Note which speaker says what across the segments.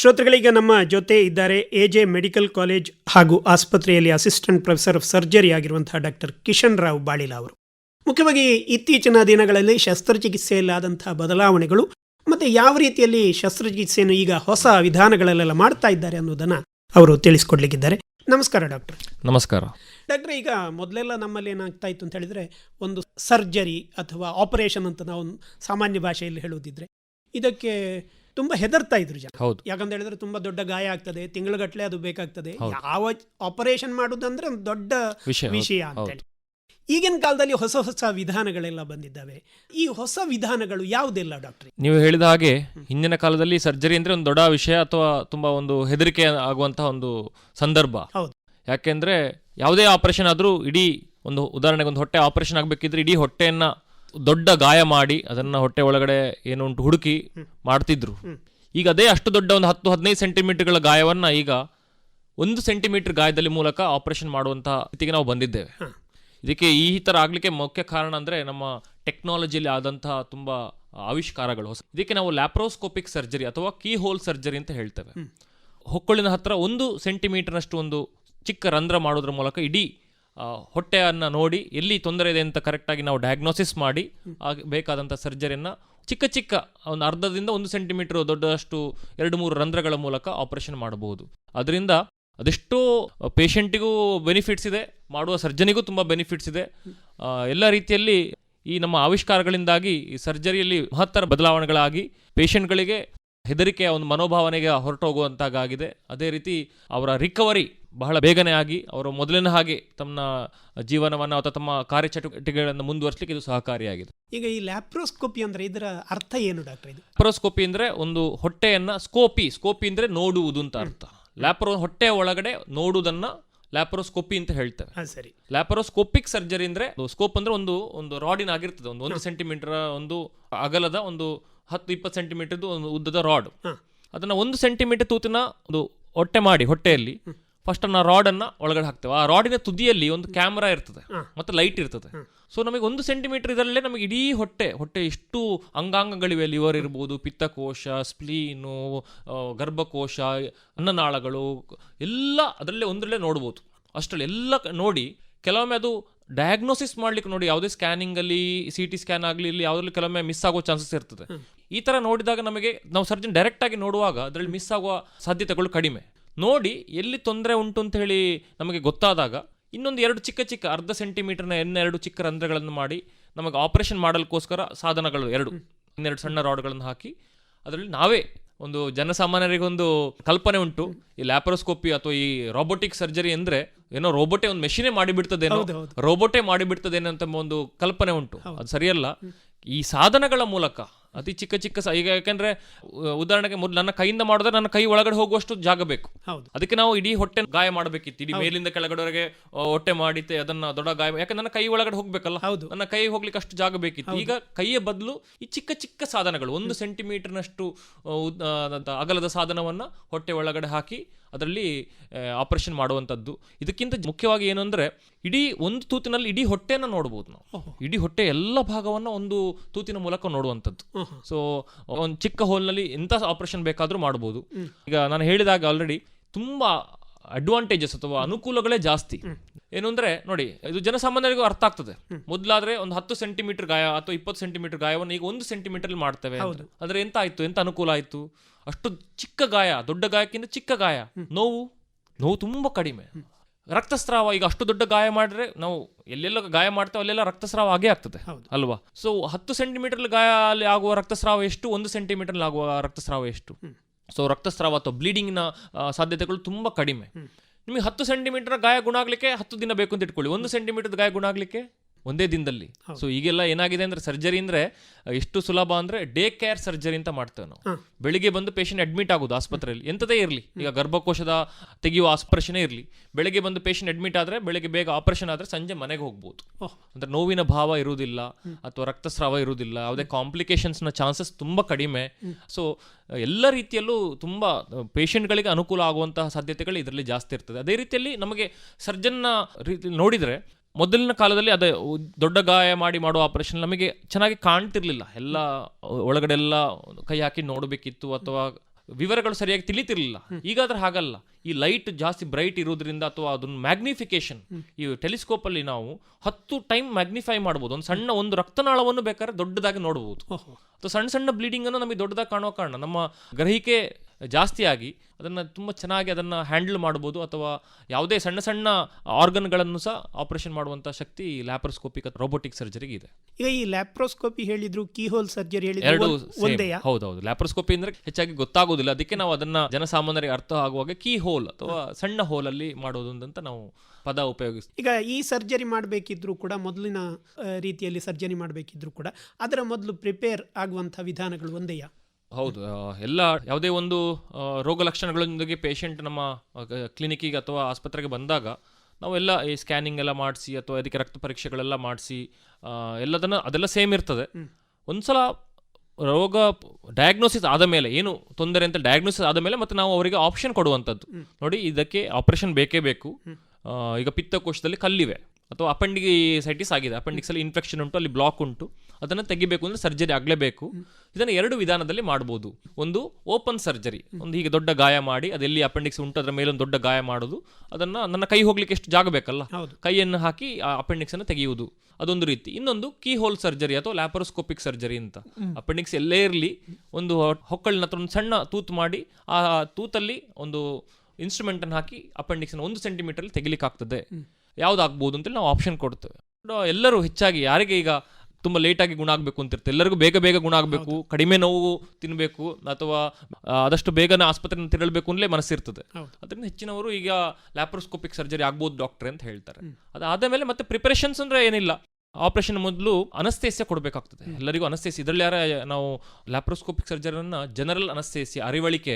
Speaker 1: ಶ್ರೋತೃಗಳೀಗ ನಮ್ಮ ಜೊತೆ ಇದ್ದಾರೆ ಎ ಜೆ ಮೆಡಿಕಲ್ ಕಾಲೇಜ್ ಹಾಗೂ ಆಸ್ಪತ್ರೆಯಲ್ಲಿ ಅಸಿಸ್ಟೆಂಟ್ ಪ್ರೊಫೆಸರ್ ಆಫ್ ಸರ್ಜರಿ ಆಗಿರುವಂತಹ ಡಾಕ್ಟರ್ ಕಿಶನ್ ರಾವ್ ಬಾಳಿಲ ಅವರು. ಮುಖ್ಯವಾಗಿ ಇತ್ತೀಚಿನ ದಿನಗಳಲ್ಲಿ ಶಸ್ತ್ರಚಿಕಿತ್ಸೆಯಲ್ಲಾದಂತಹ ಬದಲಾವಣೆಗಳು ಮತ್ತು ಯಾವ ರೀತಿಯಲ್ಲಿ ಶಸ್ತ್ರಚಿಕಿತ್ಸೆಯನ್ನು ಈಗ ಹೊಸ ವಿಧಾನಗಳಲ್ಲೆಲ್ಲ ಮಾಡ್ತಾ ಇದ್ದಾರೆ ಅನ್ನೋದನ್ನು ಅವರು ತಿಳಿಸ್ಕೊಡ್ಲಿಕ್ಕಿದ್ದಾರೆ. ನಮಸ್ಕಾರ ಡಾಕ್ಟರ್.
Speaker 2: ನಮಸ್ಕಾರ.
Speaker 1: ಡಾಕ್ಟರ್ ಈಗ ಮೊದಲೆಲ್ಲ ನಮ್ಮಲ್ಲಿ ಏನಾಗ್ತಾ ಇತ್ತು ಅಂತ ಹೇಳಿದ್ರೆ ಒಂದು ಸರ್ಜರಿ ಅಥವಾ ಆಪರೇಷನ್ ಅಂತ ನಾವು ಸಾಮಾನ್ಯ ಭಾಷೆಯಲ್ಲಿ ಹೇಳುವುದಿದ್ರೆ ಇದಕ್ಕೆ ತುಂಬಾ ಹೆದರ್ತಾ ಇದ್ರು ಜನ.
Speaker 2: ಹೌದು.
Speaker 1: ಯಾಕಂತ ಹೇಳಿದ್ರೆ ತುಂಬಾ ದೊಡ್ಡ ಗಾಯ ಆಗ್ತದೆ ತಿಂಗಳುಗಟ್ಟಲೆ ಅದು ಬೇಕಾಗ್ತದೆ. ಯಾವ ಆಪರೇಷನ್ ಮಾಡುದಂದ್ರೆ ಒಂದು ದೊಡ್ಡ
Speaker 2: ವಿಷಯ.
Speaker 1: ಅಂತೇಳಿ ಈಗಿನ ಕಾಲದಲ್ಲಿ ಹೊಸ ಹೊಸ ವಿಧಾನಗಳೆಲ್ಲ ಬಂದಿದ್ದಾವೆ. ಈ ಹೊಸ ವಿಧಾನಗಳು ಯಾವುದೆಲ್ಲ ಡಾಕ್ಟರ್?
Speaker 2: ನೀವು ಹೇಳಿದ ಹಾಗೆ ಹಿಂದಿನ ಕಾಲದಲ್ಲಿ ಸರ್ಜರಿ ಅಂದ್ರೆ ಒಂದು ದೊಡ್ಡ ವಿಷಯ ಅಥವಾ ತುಂಬಾ ಒಂದು ಹೆದರಿಕೆ ಆಗುವಂತಹ ಒಂದು ಸಂದರ್ಭ.
Speaker 1: ಹೌದು.
Speaker 2: ಯಾಕೆಂದ್ರೆ ಯಾವುದೇ ಆಪರೇಷನ್ ಆದ್ರೂ ಇಡೀ ಒಂದು ಉದಾಹರಣೆಗೆ ಒಂದು ಹೊಟ್ಟೆ ಆಪರೇಷನ್ ಆಗಬೇಕಿದ್ರೆ ಇಡೀ ಹೊಟ್ಟೆಯನ್ನ ದೊಡ್ಡ ಗಾಯ ಮಾಡಿ ಅದನ್ನ ಹೊಟ್ಟೆ ಒಳಗಡೆ ಏನು ಉಂಟು ಹುಡುಕಿ ಮಾಡ್ತಿದ್ರು. ಈಗ ಅದೇ ಅಷ್ಟು ದೊಡ್ಡ ಒಂದು ಹತ್ತು ಹದಿನೈದು ಸೆಂಟಿಮೀಟರ್ಗಳ ಗಾಯವನ್ನ ಈಗ ಒಂದು ಸೆಂಟಿಮೀಟರ್ ಗಾಯದಲ್ಲಿ ಮೂಲಕ ಆಪರೇಷನ್ ಮಾಡುವಂತಹ ಸ್ಥಿತಿಗೆ ನಾವು ಬಂದಿದ್ದೇವೆ. ಇದಕ್ಕೆ ಈ ಥರ ಆಗ್ಲಿಕ್ಕೆ ಮುಖ್ಯ ಕಾರಣ ಅಂದ್ರೆ ನಮ್ಮ ಟೆಕ್ನಾಲಜಿಯಲ್ಲಿ ಆದಂತಹ ತುಂಬಾ ಆವಿಷ್ಕಾರಗಳು. ಹೊಸ ಇದಕ್ಕೆ ನಾವು ಲ್ಯಾಪ್ರೋಸ್ಕೋಪಿಕ್ ಸರ್ಜರಿ ಅಥವಾ ಕೀ ಹೋಲ್ ಸರ್ಜರಿ ಅಂತ ಹೇಳ್ತೇವೆ. ಹೊಕ್ಕೊಳ್ಳಿನ ಹತ್ರ ಒಂದು ಸೆಂಟಿಮೀಟರ್ನಷ್ಟು ಒಂದು ಚಿಕ್ಕ ರಂಧ್ರ ಮಾಡೋದ್ರ ಮೂಲಕ ಇಡೀ ಹೊಟ್ಟೆಯನ್ನ ನೋಡಿ ಎಲ್ಲಿ ತೊಂದರೆ ಇದೆ ಅಂತ ಕರೆಕ್ಟಾಗಿ ನಾವು ಡಯಾಗ್ನೋಸಿಸ್ ಮಾಡಿ ಬೇಕಾದಂಥ ಸರ್ಜರಿಯನ್ನು ಚಿಕ್ಕ ಚಿಕ್ಕ ಒಂದು ಅರ್ಧದಿಂದ ಒಂದು ಸೆಂಟಿಮೀಟರ್ ದೊಡ್ಡದಷ್ಟು ಎರಡು ಮೂರು ರಂಧ್ರಗಳ ಮೂಲಕ ಆಪರೇಷನ್ ಮಾಡಬಹುದು. ಅದರಿಂದ ಅದೆಷ್ಟೋ ಪೇಷಂಟಿಗೂ ಬೆನಿಫಿಟ್ಸ್ ಇದೆ, ಮಾಡುವ ಸರ್ಜನಿಗೂ ತುಂಬ ಬೆನಿಫಿಟ್ಸ್ ಇದೆ. ಎಲ್ಲ ರೀತಿಯಲ್ಲಿ ಈ ನಮ್ಮ ಆವಿಷ್ಕಾರಗಳಿಂದಾಗಿ ಈ ಸರ್ಜರಿಯಲ್ಲಿ ಮಹತ್ತರ ಬದಲಾವಣೆಗಳಾಗಿ ಪೇಷಂಟ್ಗಳಿಗೆ ಹೆದರಿಕೆಯ ಒಂದು ಮನೋಭಾವನೆಗೆ ಹೊರಟೋಗುವಂತಾಗಿದೆ ಅದೇ ರೀತಿ ಅವರ ರಿಕವರಿ ಬಹಳ ಬೇಗನೆ ಆಗಿ ಅವರು ಮೊದಲಿನ ಹಾಗೆ ತಮ್ಮ ಜೀವನವನ್ನು ಅಥವಾ ತಮ್ಮ ಕಾರ್ಯಚಟುವಟಿಕೆಗಳನ್ನು ಮುಂದುವರಿಸಲಿಕ್ಕೆ ಇದು ಸಹಕಾರಿಯಾಗಿದೆ.
Speaker 1: ಈಗ ಈ ಲ್ಯಾಪ್ರೋಸ್ಕೋಪಿ ಅಂದ್ರೆ ಇದರ ಅರ್ಥ ಏನು ಡಾಕ್ಟರ್ ಇದು?
Speaker 2: ಲ್ಯಾಪ್ರೋಸ್ಕೋಪಿ ಅಂದ್ರೆ ಒಂದು ಹೊಟ್ಟೆಯನ್ನ ಸ್ಕೋಪಿ ಸ್ಕೋಪಿ ಅಂದ್ರೆ ನೋಡುವುದು ಅಂತ ಅರ್ಥ. ಲ್ಯಾಪ್ರೋ ಹೊಟ್ಟೆಯ ಒಳಗಡೆ ನೋಡುವುದನ್ನ ಲ್ಯಾಪ್ರೋಸ್ಕೋಪಿ ಅಂತ ಹೇಳ್ತೇವೆ
Speaker 1: ಸರಿ.
Speaker 2: ಲ್ಯಾಪ್ರೋಸ್ಕೋಪಿಕ್ ಸರ್ಜರಿ ಅಂದ್ರೆ ಸ್ಕೋಪ್ ಅಂದ್ರೆ ಒಂದು ಒಂದು ರಾಡಿನ ಆಗಿರ್ತದೆ ಒಂದು ಒಂದು ಸೆಂಟಿಮೀಟರ್ ಒಂದು ಅಗಲದ ಒಂದು ಹತ್ತು ಇಪ್ಪತ್ತು ಸೆಂಟಿಮೀಟರ್ದು ಒಂದು ಉದ್ದದ ರಾಡ್ ಅದನ್ನು ಒಂದು ಸೆಂಟಿಮೀಟರ್ ತೂತಿನ ಒಂದು ಹೊಟ್ಟೆ ಮಾಡಿ ಹೊಟ್ಟೆಯಲ್ಲಿ ಫಸ್ಟ್ ಅನ್ನ ರಾಡನ್ನು ಒಳಗಡೆ ಹಾಕ್ತೇವೆ. ಆ ರಾಡಿನ ತುದಿಯಲ್ಲಿ ಒಂದು ಕ್ಯಾಮ್ರಾ ಇರ್ತದೆ. ಮತ್ತು ಲೈಟ್ ಇರ್ತದೆ. ಸೊ ನಮಗೆ ಒಂದು ಸೆಂಟಿಮೀಟರ್ ಇದರಲ್ಲೇ ನಮಗೆ ಇಡೀ ಹೊಟ್ಟೆ ಹೊಟ್ಟೆ ಎಷ್ಟು ಅಂಗಾಂಗಗಳಿವೆ. ಲಿವರ್ ಇರ್ಬೋದು ಪಿತ್ತಕೋಶ ಸ್ಪ್ಲೀನು ಗರ್ಭಕೋಶ ಅನ್ನನಾಳಗಳು ಎಲ್ಲ ಅದರಲ್ಲೇ ಒಂದರಲ್ಲೇ ನೋಡ್ಬೋದು. ಅಷ್ಟರಲ್ಲಿ ಎಲ್ಲ ನೋಡಿ ಕೆಲವೊಮ್ಮೆ ಅದು ಡಯಾಗ್ನೋಸಿಸ್ ಮಾಡ್ಲಿಕ್ಕೆ ನೋಡಿ ಯಾವುದೇ ಸ್ಕ್ಯಾನಿಂಗ್ ಅಲ್ಲಿ ಸಿ ಟಿ ಸ್ಕ್ಯಾನ್ ಆಗಲಿ ಇಲ್ಲಿ ಯಾವುದ್ರಲ್ಲಿ ಕೆಲವೊಮ್ಮೆ ಮಿಸ್ ಆಗೋ ಚಾನ್ಸಸ್ ಇರ್ತದೆ. ಈ ಥರ ನೋಡಿದಾಗ ನಮಗೆ ನಾವು ಸರ್ಜನ್ ಡೈರೆಕ್ಟಾಗಿ ನೋಡುವಾಗ ಅದರಲ್ಲಿ ಮಿಸ್ ಆಗುವ ಸಾಧ್ಯತೆಗಳು ಕಡಿಮೆ. ನೋಡಿ ಎಲ್ಲಿ ತೊಂದರೆ ಉಂಟು ಅಂತ ಹೇಳಿ ನಮಗೆ ಗೊತ್ತಾದಾಗ ಇನ್ನೊಂದು ಎರಡು ಚಿಕ್ಕ ಚಿಕ್ಕ ಅರ್ಧ ಸೆಂಟಿಮೀಟರ್ನ ಎರಡು ಚಿಕ್ಕ ರಂಧ್ರಗಳನ್ನು ಮಾಡಿ ನಮಗೆ ಆಪರೇಷನ್ ಮಾಡಲಿಕ್ಕೋಸ್ಕರ ಸಾಧನಗಳು ಎರಡು ಇನ್ನೆರಡು ಸಣ್ಣ ರಾಡ್ಗಳನ್ನು ಹಾಕಿ ಅದರಲ್ಲಿ ನಾವೇ ಒಂದು ಜನಸಾಮಾನ್ಯರಿಗೊಂದು ಕಲ್ಪನೆ ಉಂಟು. ಈ ಲ್ಯಾಪ್ರೋಸ್ಕೋಪಿ ಅಥವಾ ಈ ರೋಬೋಟಿಕ್ ಸರ್ಜರಿ ಅಂದ್ರೆ ಏನೋ ರೋಬೋಟೇ ಒಂದು ಮೆಷಿನೇ ಮಾಡಿಬಿಡ್ತದೇನೋ. ರೋಬೋಟೇ ಮಾಡಿಬಿಡ್ತದೇನೋ ಅಂತ ಒಂದು ಕಲ್ಪನೆ ಉಂಟು. ಅದು ಸರಿಯಲ್ಲ. ಈ ಸಾಧನಗಳ ಮೂಲಕ ಅತಿ ಚಿಕ್ಕ ಚಿಕ್ಕ ಈಗ ಯಾಕೆಂದ್ರೆ ಉದಾಹರಣೆಗೆ ಮೊದಲು ನನ್ನ ಕೈಯಿಂದ ಮಾಡಿದ್ರೆ ನನ್ನ ಕೈ ಒಳಗಡೆ ಹೋಗುವಷ್ಟು ಜಾಗ ಬೇಕು.
Speaker 1: ಹೌದು.
Speaker 2: ಅದಕ್ಕೆ ನಾವು ಇಡೀ ಹೊಟ್ಟೆ ಗಾಯ ಮಾಡಬೇಕಿತ್ತು. ಇಡೀ ಮೇಲಿಂದ ಕೆಳಗಡೆವರೆಗೆ ಹೊಟ್ಟೆ ಮಾಡಿತ್ತೆ ಅದನ್ನ ದೊಡ್ಡ ಗಾಯ ಯಾಕಂದ್ರೆ ನನ್ನ ಕೈ ಒಳಗಡೆ ಹೋಗ್ಬೇಕಲ್ಲ?
Speaker 1: ಹೌದು.
Speaker 2: ನನ್ನ ಕೈ ಹೋಗ್ಲಿಕ್ಕೆ ಅಷ್ಟು ಜಾಗ ಬೇಕಿತ್ತು. ಈಗ ಕೈಯ ಬದಲು ಈ ಚಿಕ್ಕ ಚಿಕ್ಕ ಸಾಧನಗಳು ಒಂದು ಸೆಂಟಿಮೀಟರ್ನಷ್ಟು ಅಗಲದ ಸಾಧನವನ್ನ ಹೊಟ್ಟೆ ಒಳಗಡೆ ಹಾಕಿ ಅದರಲ್ಲಿ ಆಪರೇಷನ್ ಮಾಡುವಂಥದ್ದು. ಇದಕ್ಕಿಂತ ಮುಖ್ಯವಾಗಿ ಏನು ಅಂದರೆ ಇಡೀ ಒಂದು ತೂತಿನಲ್ಲಿ ಇಡೀ ಹೊಟ್ಟೆಯನ್ನು ನೋಡ್ಬೋದು ನಾವು. ಇಡೀ ಹೊಟ್ಟೆ ಎಲ್ಲ ಭಾಗವನ್ನು ಒಂದು ತೂತಿನ ಮೂಲಕ ನೋಡುವಂಥದ್ದು. ಸೊ ಒಂದು ಚಿಕ್ಕ ಹೋಲ್ನಲ್ಲಿ ಎಂಥ ಆಪರೇಷನ್ ಬೇಕಾದರೂ ಮಾಡ್ಬೋದು. ಈಗ ನಾನು ಹೇಳಿದಾಗ ಆಲ್ರೆಡಿ ತುಂಬಾ ಅಡ್ವಾಂಟೇಜಸ್ ಅಥವಾ ಅನುಕೂಲಗಳೇ ಜಾಸ್ತಿ. ಏನು ಅಂದ್ರೆ ನೋಡಿ ಇದು ಜನಸಾಮಾನ್ಯರಿಗೂ ಅರ್ಥ ಆಗ್ತದೆ. ಮೊದಲಾದ್ರೆ ಒಂದು ಹತ್ತು ಸೆಂಟಿಮೀಟರ್ ಗಾಯ ಅಥವಾ ಇಪ್ಪತ್ತು ಸೆಂಟಿಮೀಟರ್ ಗಾಯವನ್ನು ಈಗ ಒಂದು ಸೆಂಟಿಮೀಟರ್ ಮಾಡ್ತೇವೆ ಅಂದ್ರೆ. ಆದ್ರೆ ಎಂತ ಆಯ್ತು? ಎಂತ ಅನುಕೂಲ ಆಯ್ತು? ಅಷ್ಟು ಚಿಕ್ಕ ಗಾಯ ದೊಡ್ಡ ಗಾಯಕ್ಕಿಂತ ಚಿಕ್ಕ ಗಾಯ. ನೋವು ನೋವು ತುಂಬಾ ಕಡಿಮೆ. ರಕ್ತಸ್ರಾವ ಈಗ ಅಷ್ಟು ದೊಡ್ಡ ಗಾಯ ಮಾಡಿದ್ರೆ ನಾವು ಎಲ್ಲೆಲ್ಲ ಗಾಯ ಮಾಡ್ತೇವೆ ಅಲ್ಲೆಲ್ಲ ರಕ್ತಸ್ರಾವ ಆಗೇ ಆಗ್ತದೆ. ಅಲ್ವಾ? ಸೊ ಹತ್ತು ಸೆಂಟಿಮೀಟರ್ ಗಾಯ ಅಲ್ಲಿ ಆಗುವ ರಕ್ತಸ್ರಾವ ಎಷ್ಟು? ಒಂದು ಸೆಂಟಿಮೀಟರ್ ಆಗುವ ರಕ್ತಸ್ರಾವ ಎಷ್ಟು? ಸೊ ರಕ್ತಸ್ರಾವ ಅಥವಾ ಬ್ಲೀಡಿಂಗ್ನ ಸಾಧ್ಯತೆಗಳು ತುಂಬಾ ಕಡಿಮೆ. ನಿಮಗೆ ಹತ್ತು ಸೆಂಟಿಮೀಟರ್ ಗಾಯ ಗುಣ ಆಗಲಿಕ್ಕೆ ಹತ್ತು ದಿನ ಬೇಕು ಅಂತ ಇಟ್ಕೊಳ್ಳಿ. ಒಂದು ಸೆಂಟಿಮೀಟರ್ ಗಾಯ ಗುಣ ಆಗ್ಲಿಕ್ಕೆ ಒಂದೇ ದಿನದಲ್ಲಿ. ಸೊ ಈಗೆಲ್ಲ ಏನಾಗಿದೆ ಅಂದ್ರೆ ಸರ್ಜರಿ ಅಂದ್ರೆ ಎಷ್ಟು ಸುಲಭ ಅಂದ್ರೆ ಡೇ ಕೇರ್ ಸರ್ಜರಿ ಅಂತ ಮಾಡ್ತೇವೆ ನಾವು. ಬೆಳಿಗ್ಗೆ ಬಂದು ಪೇಷಂಟ್ ಅಡ್ಮಿಟ್ ಆಗೋದು ಆಸ್ಪತ್ರೆಯಲ್ಲಿ. ಎಂಥದೇ ಇರಲಿ. ಈಗ ಗರ್ಭಕೋಶದ ತೆಗೆಯುವ ಆಪರೇಷನೇ ಇರಲಿ. ಬೆಳಿಗ್ಗೆ ಬಂದು ಪೇಷಂಟ್ ಅಡ್ಮಿಟ್ ಆದ್ರೆ ಬೆಳಿಗ್ಗೆ ಬೇಗ ಆಪರೇಷನ್ ಆದ್ರೆ ಸಂಜೆ ಮನೆಗೆ ಹೋಗ್ಬೋದು. ಅಂದ್ರೆ ನೋವಿನ ಭಾವ ಇರುವುದಿಲ್ಲ ಅಥವಾ ರಕ್ತಸ್ರಾವ ಇರುವುದಿಲ್ಲ ಯಾವುದೇ ಕಾಂಪ್ಲಿಕೇಶನ್ಸ್ನ ಚಾನ್ಸಸ್ ತುಂಬಾ ಕಡಿಮೆ. ಸೊ ಎಲ್ಲ ರೀತಿಯಲ್ಲೂ ತುಂಬಾ ಪೇಷಂಟ್ಗಳಿಗೆ ಅನುಕೂಲ ಆಗುವಂತಹ ಸಾಧ್ಯತೆಗಳು ಇದರಲ್ಲಿ ಜಾಸ್ತಿ ಇರ್ತದೆ. ಅದೇ ರೀತಿಯಲ್ಲಿ ನಮಗೆ ಸರ್ಜನ್ನ ರೀತಿ ನೋಡಿದ್ರೆ ಮೊದಲಿನ ಕಾಲದಲ್ಲಿ ಅದೇ ದೊಡ್ಡ ಗಾಯ ಮಾಡಿ ಮಾಡೋ ಆಪರೇಷನ್ ನಮಗೆ ಚೆನ್ನಾಗಿ ಕಾಣ್ತಿರ್ಲಿಲ್ಲ. ಎಲ್ಲ ಒಳಗಡೆ ಎಲ್ಲ ಕೈ ಹಾಕಿ ನೋಡಬೇಕಿತ್ತು ಅಥವಾ ವಿವರಗಳು ಸರಿಯಾಗಿ ತಿಳಿತಿರ್ಲಿಲ್ಲ. ಈಗಾದ್ರೆ ಹಾಗಲ್ಲ. ಈ ಲೈಟ್ ಜಾಸ್ತಿ ಬ್ರೈಟ್ ಇರೋದ್ರಿಂದ ಅಥವಾ ಅದನ್ನ ಮ್ಯಾಗ್ನಿಫಿಕೇಶನ್ ಈ ಟೆಲಿಸ್ಕೋಪ್ ಅಲ್ಲಿ ನಾವು ಹತ್ತು ಟೈಮ್ ಮ್ಯಾಗ್ನಿಫೈ ಮಾಡ್ಬೋದು. ಒಂದು ಸಣ್ಣ ಒಂದು ರಕ್ತನಾಳವನ್ನು ಬೇಕಾದ್ರೆ ದೊಡ್ಡದಾಗಿ ನೋಡಬಹುದು ಅಥವಾ ಸಣ್ಣ ಸಣ್ಣ ಬ್ಲೀಡಿಂಗ್ ಅನ್ನು ನಮಗೆ ದೊಡ್ಡದಾಗಿ ಕಾಣೋ ಕಾರಣ ನಮ್ಮ ಗ್ರಹಿಕೆ ಜಾಸ್ತಿಯಾಗಿ ಅದನ್ನು ತುಂಬ ಚೆನ್ನಾಗಿ ಅದನ್ನು ಹ್ಯಾಂಡಲ್ ಮಾಡ್ಬೋದು ಅಥವಾ ಯಾವುದೇ ಸಣ್ಣ ಸಣ್ಣ ಆರ್ಗನ್ಗಳನ್ನು ಸಹ ಆಪರೇಷನ್ ಮಾಡುವಂಥ ಶಕ್ತಿ ಈ ಲ್ಯಾಪ್ರೋಸ್ಕೋಪಿಕ್ ರೋಬೋಟಿಕ್ ಸರ್ಜರಿಗೆ ಇದೆ.
Speaker 1: ಈಗ ಈ ಲ್ಯಾಪ್ರೋಸ್ಕೋಪಿ ಹೇಳಿದ್ರು ಕೀಹೋಲ್ ಸರ್ಜರಿ
Speaker 2: ಎರಡು
Speaker 1: ಹೇಳಿದ್ರು. ಹೌದು
Speaker 2: ಹೌದೌದು. ಲ್ಯಾಪ್ರೋಸ್ಕೋಪಿ ಅಂದ್ರೆ ಹೆಚ್ಚಾಗಿ ಗೊತ್ತಾಗೋದಿಲ್ಲ. ಅದಕ್ಕೆ ನಾವು ಅದನ್ನ ಜನಸಾಮಾನ್ಯರಿಗೆ ಅರ್ಥ ಆಗುವಾಗ ಕೀ ಹೋಲ್ ಅಥವಾ ಸಣ್ಣ ಹೋಲ್ ಅಲ್ಲಿ ಮಾಡೋದು ಅಂತ ನಾವು ಪದ ಉಪಯೋಗಿಸ್ತೀವಿ
Speaker 1: ಈಗ ಈ ಸರ್ಜರಿ ಮಾಡಬೇಕಿದ್ರು ಕೂಡ ಮೊದಲಿನ ರೀತಿಯಲ್ಲಿ ಸರ್ಜರಿ ಮಾಡಬೇಕಿದ್ರು ಕೂಡ ಅದರ ಮೊದಲು ಪ್ರಿಪೇರ್ ಆಗುವಂಥ ವಿಧಾನಗಳು ಒಂದೇಯಾ
Speaker 2: ಹೌದು ಎಲ್ಲ ಯಾವುದೇ ಒಂದು ರೋಗ ಲಕ್ಷಣಗಳೊಂದಿಗೆ ಪೇಷಂಟ್ ನಮ್ಮ ಕ್ಲಿನಿಕ್ಕಿಗೆ ಅಥವಾ ಆಸ್ಪತ್ರೆಗೆ ಬಂದಾಗ ನಾವೆಲ್ಲ ಈ ಸ್ಕ್ಯಾನಿಂಗ್ ಎಲ್ಲ ಮಾಡಿಸಿ ಅಥವಾ ಅದಕ್ಕೆ ರಕ್ತ ಪರೀಕ್ಷೆಗಳೆಲ್ಲ ಮಾಡಿಸಿ ಎಲ್ಲದನ್ನ ಅದೆಲ್ಲ ಸೇಮ್ ಇರ್ತದೆ. ಒಂದ್ಸಲ ರೋಗ ಡಯಾಗ್ನೋಸಿಸ್ ಆದ ಮೇಲೆ ಏನು ತೊಂದರೆ ಅಂತ ಡಯಾಗ್ನೋಸಿಸ್ ಆದ ಮೇಲೆ ಮತ್ತೆ ನಾವು ಅವರಿಗೆ ಆಪ್ಷನ್ ಕೊಡುವಂಥದ್ದು. ನೋಡಿ ಇದಕ್ಕೆ ಆಪರೇಷನ್ ಬೇಕೇ ಬೇಕು. ಈಗ ಪಿತ್ತಕೋಶದಲ್ಲಿ ಕಲ್ಲಿವೆ. ಅಥವಾ ಅಪೆಂಡಿಸೈಟಿಸ್ ಆಗಿದೆ. ಅಪೆಂಡಿಕ್ಸಲ್ಲಿ ಇನ್ಫೆಕ್ಷನ್ ಉಂಟು ಅಲ್ಲಿ ಬ್ಲಾಕ್ ಉಂಟು. ಅದನ್ನು ತೆಗಿಬೇಕು ಅಂದ್ರೆ ಸರ್ಜರಿ ಆಗಲೇಬೇಕು. ಇದನ್ನು ಎರಡು ವಿಧಾನದಲ್ಲಿ ಮಾಡ್ಬೋದು. ಒಂದು ಓಪನ್ ಸರ್ಜರಿ ಒಂದು ಹೀಗೆ ದೊಡ್ಡ ಗಾಯ ಮಾಡಿ ಅದೆಲ್ಲಿ ಅಪೆಂಡಿಕ್ಸ್ ಉಂಟು ಅದರ ಮೇಲೆ ಒಂದು ದೊಡ್ಡ ಗಾಯ ಮಾಡೋದು. ಅದನ್ನ ನನ್ನ ಕೈ ಹೋಗ್ಲಿಕ್ಕೆ ಎಷ್ಟು ಜಾಗ ಬೇಕಲ್ಲ. ಕೈಯನ್ನು ಹಾಕಿ ಆ ಅಪೆಂಡಿಕ್ಸ್ ಅನ್ನು ತೆಗೆಯುವುದು. ಅದೊಂದು ರೀತಿ. ಇನ್ನೊಂದು ಕೀ ಹೋಲ್ ಸರ್ಜರಿ ಅಥವಾ ಲ್ಯಾಪರೋಸ್ಕೋಪಿಕ್ ಸರ್ಜರಿ ಅಂತ. ಅಪೆಂಡಿಕ್ಸ್ ಎಲ್ಲೇ ಇರಲಿ ಒಂದು ಹೊಕ್ಕಳಿನ ಹತ್ರ ಒಂದು ಸಣ್ಣ ತೂತು ಮಾಡಿ ಆ ತೂತಲ್ಲಿ ಒಂದು ಇನ್ಸ್ಟ್ರೂಮೆಂಟ್ ಅನ್ನು ಹಾಕಿ ಅಪೆಂಡಿಕ್ಸ್ ಒಂದು ಸೆಂಟಿಮೀಟರ್ ತೆಗಿಲಿಕ್ಕೆ ಆಗ್ತದೆ ಯಾವ್ದಾಗ್ಬೋದು ಅಂತೇಳಿ ನಾವು ಆಪ್ಷನ್ ಕೊಡ್ತೇವೆ. ಎಲ್ಲರೂ ಹೆಚ್ಚಾಗಿ ಯಾರಿಗೆ ಈಗ ತುಂಬ ಲೇಟಾಗಿ ಗುಣ ಆಗಬೇಕು ಅಂತ ಇರುತ್ತೆ ಎಲ್ಲರಿಗೂ ಬೇಗ ಬೇಗ ಗುಣ ಆಗಬೇಕು ಕಡಿಮೆ ನೋವು ತಿನ್ನಬೇಕು ಅಥವಾ ಆದಷ್ಟು ಬೇಗನೆ ಆಸ್ಪತ್ರೆಯನ್ನು ತಿರಳಬೇಕು ಅನ್ನಲೇ ಮನಸ್ಸಿರ್ತದೆ. ಅದರಿಂದ ಹೆಚ್ಚಿನವರು ಈಗ ಲ್ಯಾಪ್ರೋಸ್ಕೋಪಿಕ್ ಸರ್ಜರಿ ಆಗ್ಬೋದು ಡಾಕ್ಟ್ರೆ ಅಂತ ಹೇಳ್ತಾರೆ. ಅದಾದ ಮೇಲೆ ಮತ್ತೆ ಪ್ರಿಪರೇಷನ್ಸ್ ಅಂದರೆ ಏನಿಲ್ಲ. ಆಪರೇಷನ್ ಮೊದಲು ಅನಸ್ತೇಸಿಯ ಕೊಡಬೇಕಾಗ್ತದೆ. ಎಲ್ಲರಿಗೂ ಅನಸ್ತೇಸಿ ಇದರಲ್ಲಿ ಯಾರ ನಾವು ಲ್ಯಾಪ್ರೋಸ್ಕೋಪಿಕ್ ಸರ್ಜರನ್ನ ಜನರಲ್ ಅನಸ್ತೇಸಿ ಅರಿವಳಿಕೆ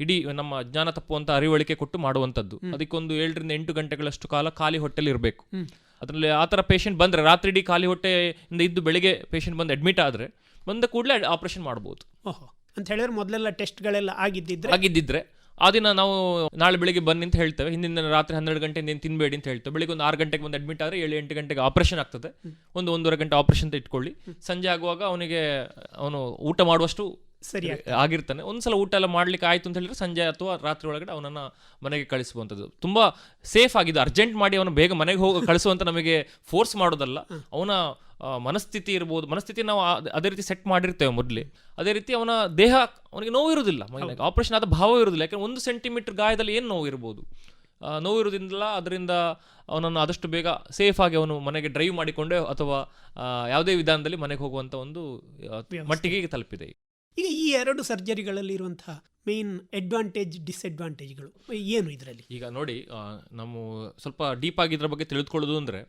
Speaker 2: ಇಡೀ ನಮ್ಮ ಅಜ್ಞಾನ ತಪ್ಪುವಂತ ಅರಿವಳಿಕೆ ಕೊಟ್ಟು ಮಾಡುವಂತದ್ದು ಅದಕ್ಕೊಂದು ಏಳರಿಂದ ಎಂಟು ಗಂಟೆಗಳಷ್ಟು ಕಾಲ ಖಾಲಿ ಹೊಟ್ಟೆಲಿ ಇರಬೇಕು. ಅದರಲ್ಲಿ ಆ ಥರ ಪೇಷಂಟ್ ಬಂದ್ರೆ ರಾತ್ರಿ ಇಡೀ ಖಾಲಿ ಹೊಟ್ಟೆಯಿಂದ ಇದ್ದು ಬೆಳಿಗ್ಗೆ ಪೇಷಂಟ್ ಬಂದು ಅಡ್ಮಿಟ್ ಆದ್ರೆ ಬಂದ ಕೂಡಲೇ ಆಪರೇಷನ್ ಮಾಡ್ಬೋದು.
Speaker 1: ಅಂತ ಹೇಳಿದ್ರೆ ಮೊದಲೆಲ್ಲ ಟೆಸ್ಟ್ಗಳೆಲ್ಲ ಆಗಿದ್ದಿದ್ರೆ?
Speaker 2: ಆಗಿದ್ದಿದ್ರೆ ಆ ದಿನ ನಾವು ನಾಳೆ ಬೆಳಿಗ್ಗೆ ಬನ್ನಿ ಅಂತ ಹೇಳ್ತೇವೆ. ಹಿಂದಿನ ದಿನ ರಾತ್ರಿ ಹನ್ನೆರಡು ಗಂಟೆ ನೀನು ತಿನ್ಬೇಡಿ ಅಂತ ಹೇಳ್ತೇವೆ. ಬೆಳಿಗ್ಗೆ ಒಂದು ಆರು ಗಂಟೆಗೆ ಬಂದು ಅಡ್ಮಿಟ್ ಆದರೆ ಏಳು ಎಂಟು ಗಂಟೆಗೆ ಆಪರೇಷನ್ ಆಗ್ತದೆ. ಒಂದು ಒಂದೂವರೆ ಗಂಟೆ ಆಪರೇಷನ್ ಅಂತ ಇಟ್ಕೊಳ್ಳಿ. ಸಂಜೆ ಆಗುವಾಗ ಅವನಿಗೆ ಅವನು ಊಟ ಮಾಡುವಷ್ಟು
Speaker 1: ಸರಿ
Speaker 2: ಆಗಿರ್ತಾನೆ. ಒಂದ್ಸಲ ಊಟ ಎಲ್ಲ ಮಾಡ್ಲಿಕ್ಕೆ ಆಯ್ತು ಅಂತ ಹೇಳಿದ್ರೆ ಸಂಜೆ ಅಥವಾ ರಾತ್ರಿ ಒಳಗಡೆ ಅವನನ್ನ ಮನೆಗೆ ಕಳಿಸುವಂಥದ್ದು. ತುಂಬಾ ಸೇಫ್ ಆಗಿದೆ. ಅರ್ಜೆಂಟ್ ಮಾಡಿ ಅವನು ಬೇಗ ಮನೆಗೆ ಹೋಗಿ ಕಳಿಸುವಂತ ನಮಗೆ ಫೋರ್ಸ್ ಮಾಡೋದಲ್ಲ. ಅವನ ಮನಸ್ಥಿತಿ ಇರ್ಬೋದು. ಮನಸ್ಥಿತಿ ನಾವು ಅದೇ ರೀತಿ ಸೆಟ್ ಮಾಡಿರ್ತೇವೆ ಮೊದಲೇ. ಅದೇ ರೀತಿ ಅವನ ದೇಹ ಅವನಿಗೆ ನೋವು ಇರುವುದಿಲ್ಲ. ಆಪರೇಷನ್ ಆದ ಭಾವ ಇರುವುದಿಲ್ಲ. ಯಾಕಂದ್ರೆ ಒಂದು ಸೆಂಟಿಮೀಟರ್ ಗಾಯದಲ್ಲಿ ಏನು ನೋವು ಇರ್ಬೋದು? ನೋವು ಇರೋದ್ರಿಂದಲ ಅದರಿಂದ ಅವನನ್ನು ಆದಷ್ಟು ಬೇಗ ಸೇಫ್ ಆಗಿ ಅವನು ಮನೆಗೆ ಡ್ರೈವ್ ಮಾಡಿಕೊಂಡೆ ಅಥವಾ ಯಾವುದೇ ವಿಧಾನದಲ್ಲಿ ಮನೆಗೆ ಹೋಗುವಂತ ಒಂದು ಮಟ್ಟಿಗೆ ತಲುಪಿದೆ
Speaker 1: ಈಗ. ಈ ಎರಡು ಸರ್ಜರಿಗಳಲ್ಲಿ ಇರುವಂತಹ ಮೇನ್ ಅಡ್ವಾಂಟೇಜ್ ಡಿಸ್ಅಡ್ವಾಂಟೇಜ್ಗಳು ಏನು ಇದರಲ್ಲಿ?
Speaker 2: ಈಗ ನೋಡಿ ನಾವು ಸ್ವಲ್ಪ ಡೀಪ್ ಆಗಿ ಇದ್ರ ಬಗ್ಗೆ ತಿಳಿದುಕೊಳ್ಳೋದು ಅಂದ್ರೆ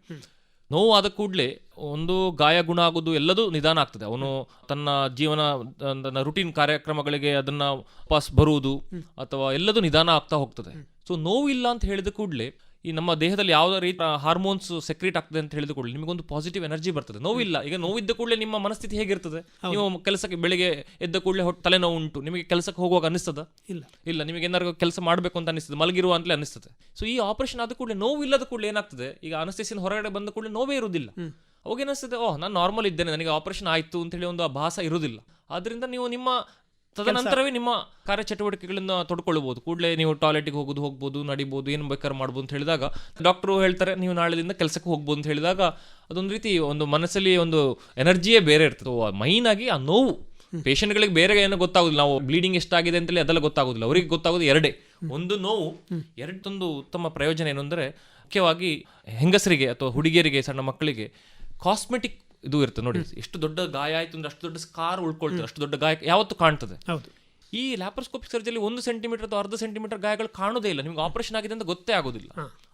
Speaker 2: ನೋವು ಆದ ಕೂಡಲೇ ಒಂದು ಗಾಯ ಗುಣ ಆಗೋದು ಎಲ್ಲದೂ ನಿಧಾನ ಆಗ್ತದೆ. ಅವನು ತನ್ನ ಜೀವನ ತನ್ನ ರುಟೀನ್ ಕಾರ್ಯಕ್ರಮಗಳಿಗೆ ಅದನ್ನ ವಾಪಸ್ ಬರುವುದು ಅಥವಾ ಎಲ್ಲದೂ ನಿಧಾನ ಆಗ್ತಾ ಹೋಗ್ತದೆ. ಸೊ ನೋವು ಇಲ್ಲ ಅಂತ ಹೇಳಿದ ಕೂಡಲೇ ಈ ನಮ್ಮ ದೇಹದಲ್ಲಿ ಯಾವುದೇ ರೀತಿ ಹಾರ್ಮೋನ್ಸ್ ಸೆಕ್ರೇಟ್ ಆಗ್ತದೆ ಅಂತ ಹೇಳಿದ ಕೂಡಲೇ ನಿಮಗೊಂದು ಪಾಸಿಟಿವ್ ಎನರ್ಜಿ ಬರ್ತದೆ. ನೋವಿಲ್ಲ. ಈಗ ನೋವಿದ್ದ ಕೂಡಲೇ ನಿಮ್ಮ ಮನಸ್ಥಿತಿ ಹೇಗಿರ್ತದೆ? ನೀವು ಕೆಲಸಕ್ಕೆ ಬೆಳಿಗ್ಗೆ ಎದ್ದ ಕೂಡಲೇ ತಲೆನೋವು ಉಂಟು ನಿಮಗೆ ಕೆಲಸಕ್ಕೆ ಹೋಗುವಾಗ ಅನಿಸ್ತದ
Speaker 1: ಇಲ್ಲ.
Speaker 2: ಇಲ್ಲ. ನಿಮಗೆ ಏನಾದ್ರು ಕೆಲಸ ಮಾಡಬೇಕು ಅಂತ ಅನಿಸ್ತದೆ ಮಲಗಿರುವ ಅಂತಲೇ ಅನಿಸ್ತದೆ ಸೊ ಈ ಆಪರೇಷನ್ ಆದ ಕೂಡಲೇ ನೋವು ಇಲ್ಲದ ಕೂಡಲೇ ಏನಾಗ್ತದೆ? ಈಗ ಅನಸ್ತೇಸಿನ ಹೊರಗಡೆ ಬಂದ ಕೂಡಲೇ ನೋವೇ ಇರುವುದಿಲ್ಲ. ಅವಾಗ ಏನಿಸ್ತದೆ ಓಹ್ ನಾನು ನಾರ್ಮಲ್ ಇದ್ದೇನೆ. ನನಗೆ ಆಪರೇಷನ್ ಆಯಿತು ಅಂತ ಹೇಳಿ ಒಂದು ಭಾಸ ಇರುವುದಿಲ್ಲ. ಆದ್ರಿಂದ ನೀವು ನಿಮ್ಮ ತದನಂತರವೇ ನಿಮ್ಮ ಕಾರ್ಯಚಟುವಟಿಕೆಗಳನ್ನ ತೊಡ್ಕೊಳ್ಬಹುದು ಕೂಡಲೇ ನೀವು ಟಾಯ್ಲೆಟ್ಗೆ ಹೋಗೋದು ಹೋಗ್ಬೋದು ನಡಿಬೋದು ಏನು ಬೇಕಾದ್ರೆ ಮಾಡ್ಬೋದು ಅಂತ ಹೇಳಿದಾಗ ಡಾಕ್ಟ್ರು ಹೇಳ್ತಾರೆ ನೀವು ನಾಳೆದಿಂದ ಕೆಲಸಕ್ಕೆ ಹೋಗ್ಬೋದು ಅಂತ ಹೇಳಿದಾಗ ಅದೊಂದು ರೀತಿ ಒಂದು ಮನಸ್ಸಲ್ಲಿ ಒಂದು ಎನರ್ಜಿಯೇ ಬೇರೆ ಇರ್ತದೆ. ಮೈನ್ ಆಗಿ ಆ ನೋವು ಪೇಷಂಟ್ಗಳಿಗೆ ಬೇರೆ ಏನೋ ಗೊತ್ತಾಗುದಿಲ್ಲ. ನಾವು ಬ್ಲೀಡಿಂಗ್ ಎಷ್ಟಾಗಿದೆ ಅಂತೇಳಿ ಅದೆಲ್ಲ ಗೊತ್ತಾಗೋದಿಲ್ಲ. ಅವರಿಗೆ ಗೊತ್ತಾಗೋದು ಎರಡೇ. ಒಂದು ನೋವು ಎರಡೊಂದು ಉತ್ತಮ ಪ್ರಯೋಜನ ಏನು ಅಂದ್ರೆ ಮುಖ್ಯವಾಗಿ ಹೆಂಗಸರಿಗೆ ಅಥವಾ ಹುಡುಗಿಯರಿಗೆ ಸಣ್ಣ ಮಕ್ಕಳಿಗೆ ಕಾಸ್ಮೆಟಿಕ್ ಇದು ಇರ್ತದೆ ನೋಡಿ ಎಷ್ಟು ದೊಡ್ಡ ಗಾಯ ಆಯ್ತು ಅಂದ್ರೆ ಅಷ್ಟು ದೊಡ್ಡ ಸ್ಕಾರ್ ಉಳ್ಕೊಳ್ತದೆ ಅಷ್ಟು ದೊಡ್ಡ ಗಾಯ ಯಾವತ್ತು ಕಾಣ್ತದೆ.
Speaker 1: ಹೌದು.
Speaker 2: ಈ ಲ್ಯಾಪ್ರೋಸ್ಕೋಪಿಕ್ ಸರ್ಜರಿ ಒಂದು ಸೆಂಟಿಮೀಟರ್ ಅಥವಾ ಅರ್ಧ ಸೆಂಟಿಮೀಟರ್ ಗಾಯಗಳು ಕಾಣೋದೇ ಇಲ್ಲ ನಿಮ್ಗೆ ಆಪರೇಷನ್ ಆಗಿದೆ ಅಂತ ಗೊತ್ತೇ ಆಗೋದಿಲ್ಲ.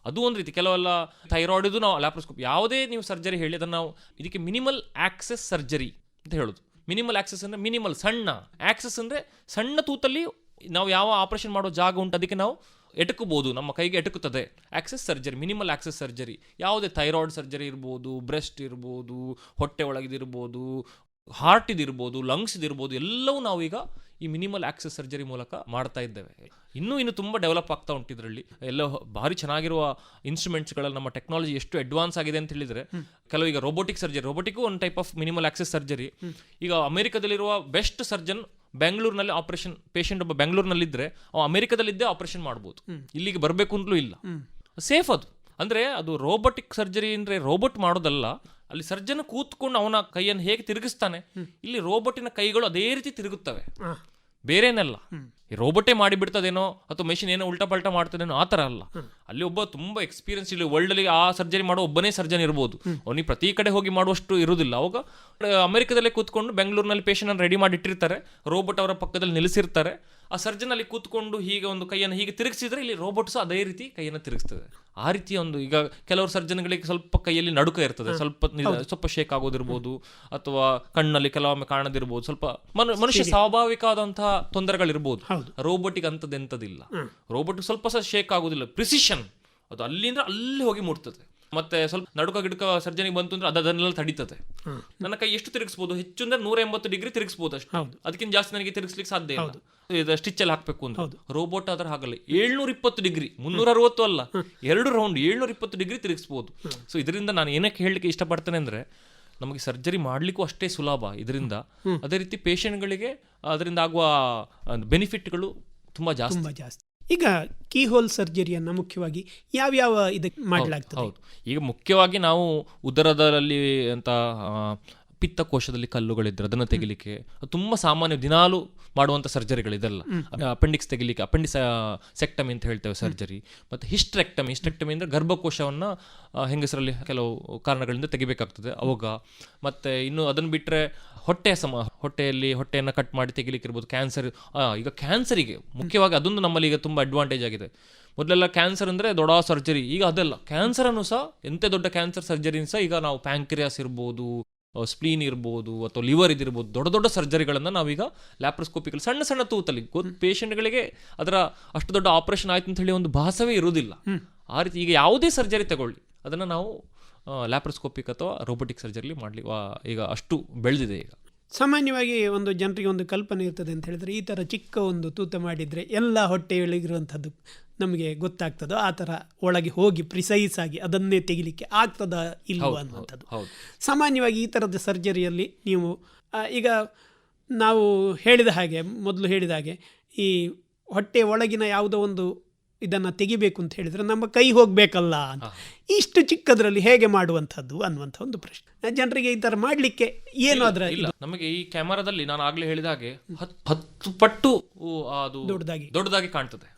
Speaker 2: ಅದು ಒಂದು ರೀತಿ ಕೆಲವೆಲ್ಲ ಥೈರಾಯ್ಡ್ ಇದು ನಾವು ಲ್ಯಾಪ್ರೋಸ್ಕೋಪ್ ಯಾವುದೇ ನೀವು ಸರ್ಜರಿ ಹೇಳಿ ಅದನ್ನು ನಾವು ಇದಕ್ಕೆ ಮಿನಿಮಲ್ ಆಕ್ಸೆಸ್ ಸರ್ಜರಿ ಅಂತ ಹೇಳೋದು. ಮಿನಿಮಲ್ ಆಕ್ಸೆಸ್ ಅಂದ್ರೆ ಮಿನಿಮಲ್ ಸಣ್ಣ. ಆಕ್ಸೆಸ್ ಅಂದ್ರೆ ಸಣ್ಣ ತೂತಲ್ಲಿ ನಾವು ಯಾವ ಆಪರೇಷನ್ ಮಾಡೋ ಜಾಗ ಉಂಟು ಅದಕ್ಕೆ ನಾವು ಎಟಕಬಹುದು ನಮ್ಮ ಕೈಗೆ ಎಟುಕುತ್ತದೆ. Access surgery minimal access surgery ಯಾವುದೇ ಥೈರಾಯ್ಡ್ ಸರ್ಜರಿ ಇರ್ಬೋದು ಬ್ರೆಸ್ಟ್ ಇರ್ಬೋದು ಹೊಟ್ಟೆ ಒಳಗಿದಿರ್ಬೋದು ಹಾರ್ಟ್ ಇದಿರ್ಬೋದು ಲಂಗ್ಸ್ ಇದಿರ್ಬೋದು ಎಲ್ಲವೂ ನಾವೀಗ ಈ ಮಿನಿಮಲ್ ಆಕ್ಸೆಸ್ ಸರ್ಜರಿ ಮೂಲಕ ಮಾಡ್ತಾ ಇದ್ದೇವೆ. ಇನ್ನೂ ಇನ್ನು ತುಂಬ ಡೆವಲಪ್ ಆಗ್ತಾ ಉಂಟು ಇದರಲ್ಲಿ. ಎಲ್ಲ ಭಾರಿ ಚೆನ್ನಾಗಿರುವ ಇನ್ಸ್ಟ್ರೂಮೆಂಟ್ಸ್ಗಳಲ್ಲಿ ನಮ್ಮ ಟೆಕ್ನಾಲಜಿ ಎಷ್ಟು ಅಡ್ವಾನ್ಸ್ ಆಗಿದೆ ಅಂತ ಹೇಳಿದರೆ ಕೆಲವು ಈಗ ರೋಬೋಟಿಕ್ ಸರ್ಜರಿ ರೋಬೋಟಿಕ್ ಒಂದು type of minimal access surgery ಈಗ ಅಮೆರಿಕದಲ್ಲಿರುವ ಬೆಸ್ಟ್ ಸರ್ಜನ್ ಬೆಂಗಳೂರಿನಲ್ಲಿ ಆಪರೇಷನ್ ಪೇಷಂಟ್ ಒಬ್ಬ ಬೆಂಗಳೂರಿನಲ್ಲಿದ್ದರೆ ಅವ ಅಮೆರಿಕದಲ್ಲಿದ್ದೇ ಆಪರೇಷನ್ ಮಾಡ್ಬೋದು. ಇಲ್ಲಿಗೆ ಬರಬೇಕು ಅಂತಲೂ ಇಲ್ಲ. ಸೇಫ್ ಅದು. ಅಂದರೆ ಅದು ರೋಬೋಟಿಕ್ ಸರ್ಜರಿ ಅಂದರೆ ರೋಬೋಟ್ ಮಾಡೋದಲ್ಲ ಅಲ್ಲಿ ಸರ್ಜನ್ ಕೂತ್ಕೊಂಡು ಅವನ ಕೈಯನ್ನು ಹೇಗೆ ತಿರುಗಿಸ್ತಾನೆ ಇಲ್ಲಿ ರೋಬೋಟಿನ ಕೈಗಳು ಅದೇ ರೀತಿ ತಿರುಗುತ್ತವೆ. ಬೇರೇನಲ್ಲ. ಈ ರೋಬೋಟೇ ಮಾಡಿಬಿಡ್ತದೇನೋ ಅಥವಾ ಮೆಷಿನ್ ಏನೋ ಉಲ್ಟಾ ಪಲ್ಟಾ ಮಾಡ್ತದೇನೋ ಆ ಥರ ಅಲ್ಲ. ಅಲ್ಲಿ ಒಬ್ಬ ತುಂಬಾ ಎಕ್ಸ್ಪೀರಿಯನ್ಸ್ ಇಲ್ಲಿ ವರ್ಲ್ಡ್ ಅಲ್ಲಿ ಆ ಸರ್ಜರಿ ಮಾಡೋ ಒಬ್ಬನೇ ಸರ್ಜನ್ ಇರ್ಬೋದು. ಅವನಿಗೆ ಪ್ರತಿ ಕಡೆ ಹೋಗಿ ಮಾಡುವಷ್ಟು ಇರುವುದಿಲ್ಲ ಅವಾಗ ಅಮೆರಿಕದಲ್ಲೇ ಕೂತ್ಕೊಂಡು ಬೆಂಗಳೂರಿನಲ್ಲಿ ಪೇಷಂಟ್ ರೆಡಿ ಮಾಡಿ ಇಟ್ಟಿರ್ತಾರೆ. ರೋಬೋಟ್ ಅವರ ಪಕ್ಕದಲ್ಲಿ ನಿಲ್ಲಿಸಿರ್ತಾರೆ. ಆ ಸರ್ಜನ್ ಅಲ್ಲಿ ಕೂತ್ಕೊಂಡು ಹೀಗೆ ಒಂದು ಕೈಯನ್ನು ಹೀಗೆ ತಿರುಗಿಸಿದ್ರೆ ಇಲ್ಲಿ ರೋಬೋಟ್ ಸಹ ಅದೇ ರೀತಿ ಕೈಯನ್ನು ತಿರುಗಿಸ್ತದೆ. ಆ ರೀತಿಯ ಒಂದು ಈಗ ಕೆಲವರು ಸರ್ಜನ್ಗಳಿಗೆ ಸ್ವಲ್ಪ ಕೈಯಲ್ಲಿ ನಡುಕ ಇರ್ತದೆ. ಸ್ವಲ್ಪ ಸ್ವಲ್ಪ ಶೇಕ್ ಆಗೋದಿರ್ಬೋದು ಅಥವಾ ಕಣ್ಣಲ್ಲಿ ಕೆಲವೊಮ್ಮೆ ಕಾಣದಿರ್ಬೋದು. ಸ್ವಲ್ಪ ಮನು- ಮನುಷ್ಯ ಸ್ವಾಭಾವಿಕವಾದಂತಹ ತೊಂದರೆಗಳಿರ್ಬೋದು. ರೋಬೋಟಿಗೆ ಅಂತದ್ದು ಎಂತದಿಲ್ಲ ರೋಬೋಟ್ ಸ್ವಲ್ಪ ಸಹ ಶೇಕ್ ಆಗೋದಿಲ್ಲ. ಪ್ರಿಸಿಷನ್ ಅದು ಅಲ್ಲಿಂದ ಅಲ್ಲಿ ಹೋಗಿ ಮುಟ್ತದೆ. ಮತ್ತೆ ಸ್ವಲ್ಪ ನಡುಕ ಗಿಡಕ ಸರ್ಜನಿಗೆ ಬಂತು ಅಂದ್ರೆ ಅದು ಅದನ್ನೆಲ್ಲ ತಡೀತದೆ. ನನ್ನ ಕೈ ಎಷ್ಟು ತಿರುಗಿಸಬಹುದು ಹೆಚ್ಚು ಅಂದ್ರೆ ನೂರ ಎಂಬತ್ತು ಡಿಗ್ರಿ ತಿರುಗಿಸಬಹುದು ಅಷ್ಟು. ಅದಕ್ಕಿಂತ ಜಾಸ್ತಿ ನನಗೆ ತಿರುಗಿಸ್ಲಿಕ್ಕೆ ಸಾಧ್ಯ ಇಲ್ಲ. ಇದು ಸ್ಟಿಚ್ ಅಲ್ಲಿ ಹಾಕ್ಬೇಕು ಅಂತ. ರೋಬೋಟ್ ಆದ್ರೆ ಹಾಗಲ್ಲ. ಏಳ್ನೂರ ಇಪ್ಪತ್ತು ಡಿಗ್ರಿ ಮುನ್ನೂರ ಅರವತ್ತು ಅಲ್ಲ ಎರಡು ರೌಂಡ್ ಏಳ್ನೂರ ಇಪ್ಪತ್ತು ಡಿಗ್ರಿ ತಿರುಗಿಸಬಹುದು ಸೊ ಇದರಿಂದ ನಾನು ಏನಕ್ಕೆ ಹೇಳಲಿಕ್ಕೆ ಇಷ್ಟಪಡ್ತೇನೆ ಅಂದ್ರೆ ನಮಗೆ ಸರ್ಜರಿ ಮಾಡ್ಲಿಕ್ಕೂ ಅಷ್ಟೇ ಸುಲಭ ಇದರಿಂದ. ಅದೇ ರೀತಿ ಪೇಷಂಟ್ಗಳಿಗೆ ಅದರಿಂದ ಆಗುವ ಬೆನಿಫಿಟ್ಗಳು ತುಂಬಾ ಜಾಸ್ತಿ.
Speaker 1: ತುಂಬಾ ಜಾಸ್ತಿ. ಈಗ ಕೀ ಹೋಲ್ ಸರ್ಜರಿಯನ್ನ ಮುಖ್ಯವಾಗಿ ಯಾವ್ಯಾವ ಇದಕ್ಕೆ ಮಾಡಲಾಗ್ತದೆ?
Speaker 2: ಹೌದು. ಈಗ ಮುಖ್ಯವಾಗಿ ನಾವು ಉದರದಲ್ಲಿ ಅಂತ ಪಿತ್ತಕೋಶದಲ್ಲಿ ಕಲ್ಲುಗಳಿದ್ರೆ ಅದನ್ನು ತೆಗಿಲಿಕ್ಕೆ ತುಂಬ ಸಾಮಾನ್ಯ ದಿನಾಲು ಮಾಡುವಂಥ ಸರ್ಜರಿಗಳು ಇದೆಲ್ಲ ಅಪೆಂಡಿಕ್ಸ್ ತೆಗಿಲಿಕ್ಕೆ ಅಪೆಂಡಿಸ್ ಸೆಕ್ಟಮಿ ಅಂತ ಹೇಳ್ತೇವೆ ಸರ್ಜರಿ. ಮತ್ತು ಹಿಸ್ಟ್ರೆಕ್ಟಮಿ ಹಿಸ್ಟ್ರೆಕ್ಟಮಿ ಅಂದರೆ ಗರ್ಭಕೋಶವನ್ನು ಹೆಂಗಸರಲ್ಲಿ ಕೆಲವು ಕಾರಣಗಳಿಂದ ತೆಗಿಬೇಕಾಗ್ತದೆ ಅವಾಗ. ಮತ್ತೆ ಇನ್ನು ಅದನ್ನು ಬಿಟ್ಟರೆ ಹೊಟ್ಟೆ ಸಮ ಹೊಟ್ಟೆಯಲ್ಲಿ ಹೊಟ್ಟೆಯನ್ನು ಕಟ್ ಮಾಡಿ ತೆಗಿಲಿಕ್ಕೆ ಇರ್ಬೋದು ಕ್ಯಾನ್ಸರ್ ಈಗ ಕ್ಯಾನ್ಸರಿಗೆ ಮುಖ್ಯವಾಗಿ ಅದೊಂದು ನಮ್ಮಲ್ಲಿ ಈಗ ತುಂಬ ಅಡ್ವಾಂಟೇಜ್ ಆಗಿದೆ. ಮೊದಲೆಲ್ಲ ಕ್ಯಾನ್ಸರ್ ಅಂದರೆ ದೊಡ್ಡ ಸರ್ಜರಿ ಈಗ ಅದೆಲ್ಲ. ಕ್ಯಾನ್ಸರನ್ನು ಸಹ ಎಂತೆ ದೊಡ್ಡ ಕ್ಯಾನ್ಸರ್ ಸರ್ಜರಿನೂ ಸಹ ಈಗ ನಾವು ಪ್ಯಾಂಕ್ರಿಯಾಸ್ ಇರ್ಬೋದು. ಸ್ಪ್ಲೀನ್ ಇರ್ಬೋದು ಅಥವಾ ಲಿವರ್ ಇದಿರ್ಬೋದು ದೊಡ್ಡ ದೊಡ್ಡ ಸರ್ಜರಿಗಳನ್ನು ನಾವೀಗ ಲ್ಯಾಪ್ರೋಸ್ಕೋಪಿಕಲ್ ಸಣ್ಣ ಸಣ್ಣ ತೂತಲ್ಲಿ ಗೊತ್ತು ಪೇಷಂಟ್ಗಳಿಗೆ ಅದರ ಅಷ್ಟು ದೊಡ್ಡ ಆಪರೇಷನ್ ಆಯ್ತು ಅಂತ ಹೇಳಿ ಒಂದು ಭಾಸವೇ ಇರುವುದಿಲ್ಲ. ಆ ರೀತಿ ಈಗ ಯಾವುದೇ ಸರ್ಜರಿ ತಗೊಳ್ಳಿ. ಅದನ್ನು ನಾವು ಲ್ಯಾಪ್ರೋಸ್ಕೋಪಿಕ್ ಅಥವಾ ರೋಬೋಟಿಕ್ ಸರ್ಜರಿಲಿ ಮಾಡಲಿ ಈಗ ಅಷ್ಟು ಬೆಳೆದಿದೆ ಈಗ.
Speaker 1: ಸಾಮಾನ್ಯವಾಗಿ ಒಂದು ಜನರಿಗೆ ಒಂದು ಕಲ್ಪನೆ ಇರ್ತದೆ ಅಂತ ಹೇಳಿದ್ರೆ ಈ ಥರ ಚಿಕ್ಕ ಒಂದು ತೂತ ಮಾಡಿದರೆ ಎಲ್ಲ ಹೊಟ್ಟೆಯೊಳಗಿರುವಂಥದ್ದು ನಮಗೆ ಗೊತ್ತಾಗ್ತದೋ ಆ ಥರ ಒಳಗೆ ಹೋಗಿ ಪ್ರಿಸೈಸ್ ಆಗಿ ಅದನ್ನೇ ತೆಗಿಲಿಕ್ಕೆ ಆಗ್ತದಾ ಇಲ್ವ ಅನ್ನುವಂಥದ್ದು. ಸಾಮಾನ್ಯವಾಗಿ ಈ ಥರದ ಸರ್ಜರಿಯಲ್ಲಿ ನೀವು ಈಗ ನಾವು ಹೇಳಿದ ಹಾಗೆ ಮೊದಲು ಹೇಳಿದ ಹಾಗೆ ಈ ಹೊಟ್ಟೆ ಒಳಗಿನ ಯಾವುದೋ ಒಂದು ಇದನ್ನು ತೆಗಿಬೇಕು ಅಂತ ಹೇಳಿದರೆ ನಮ್ಮ ಕೈ ಹೋಗಬೇಕಲ್ಲ ಅಂತ. ಇಷ್ಟು ಚಿಕ್ಕದರಲ್ಲಿ ಹೇಗೆ ಮಾಡುವಂಥದ್ದು ಅನ್ನುವಂಥ ಒಂದು ಪ್ರಶ್ನೆ. ಜನರಿಗೆ ಈ ಥರ ಮಾಡಲಿಕ್ಕೆ ಏನು ಅದರ
Speaker 2: ಇಲ್ಲ. ನಮಗೆ ಈ ಕ್ಯಾಮರಾದಲ್ಲಿ ನಾನು ಆಗಲೇ ಹೇಳಿದ ಹಾಗೆ ಹತ್- ಹತ್ತು ಪಟ್ಟು ಅದು
Speaker 1: ದೊಡ್ಡದಾಗಿ.
Speaker 2: ದೊಡ್ಡದಾಗಿ ಕಾಣ್ತದೆ.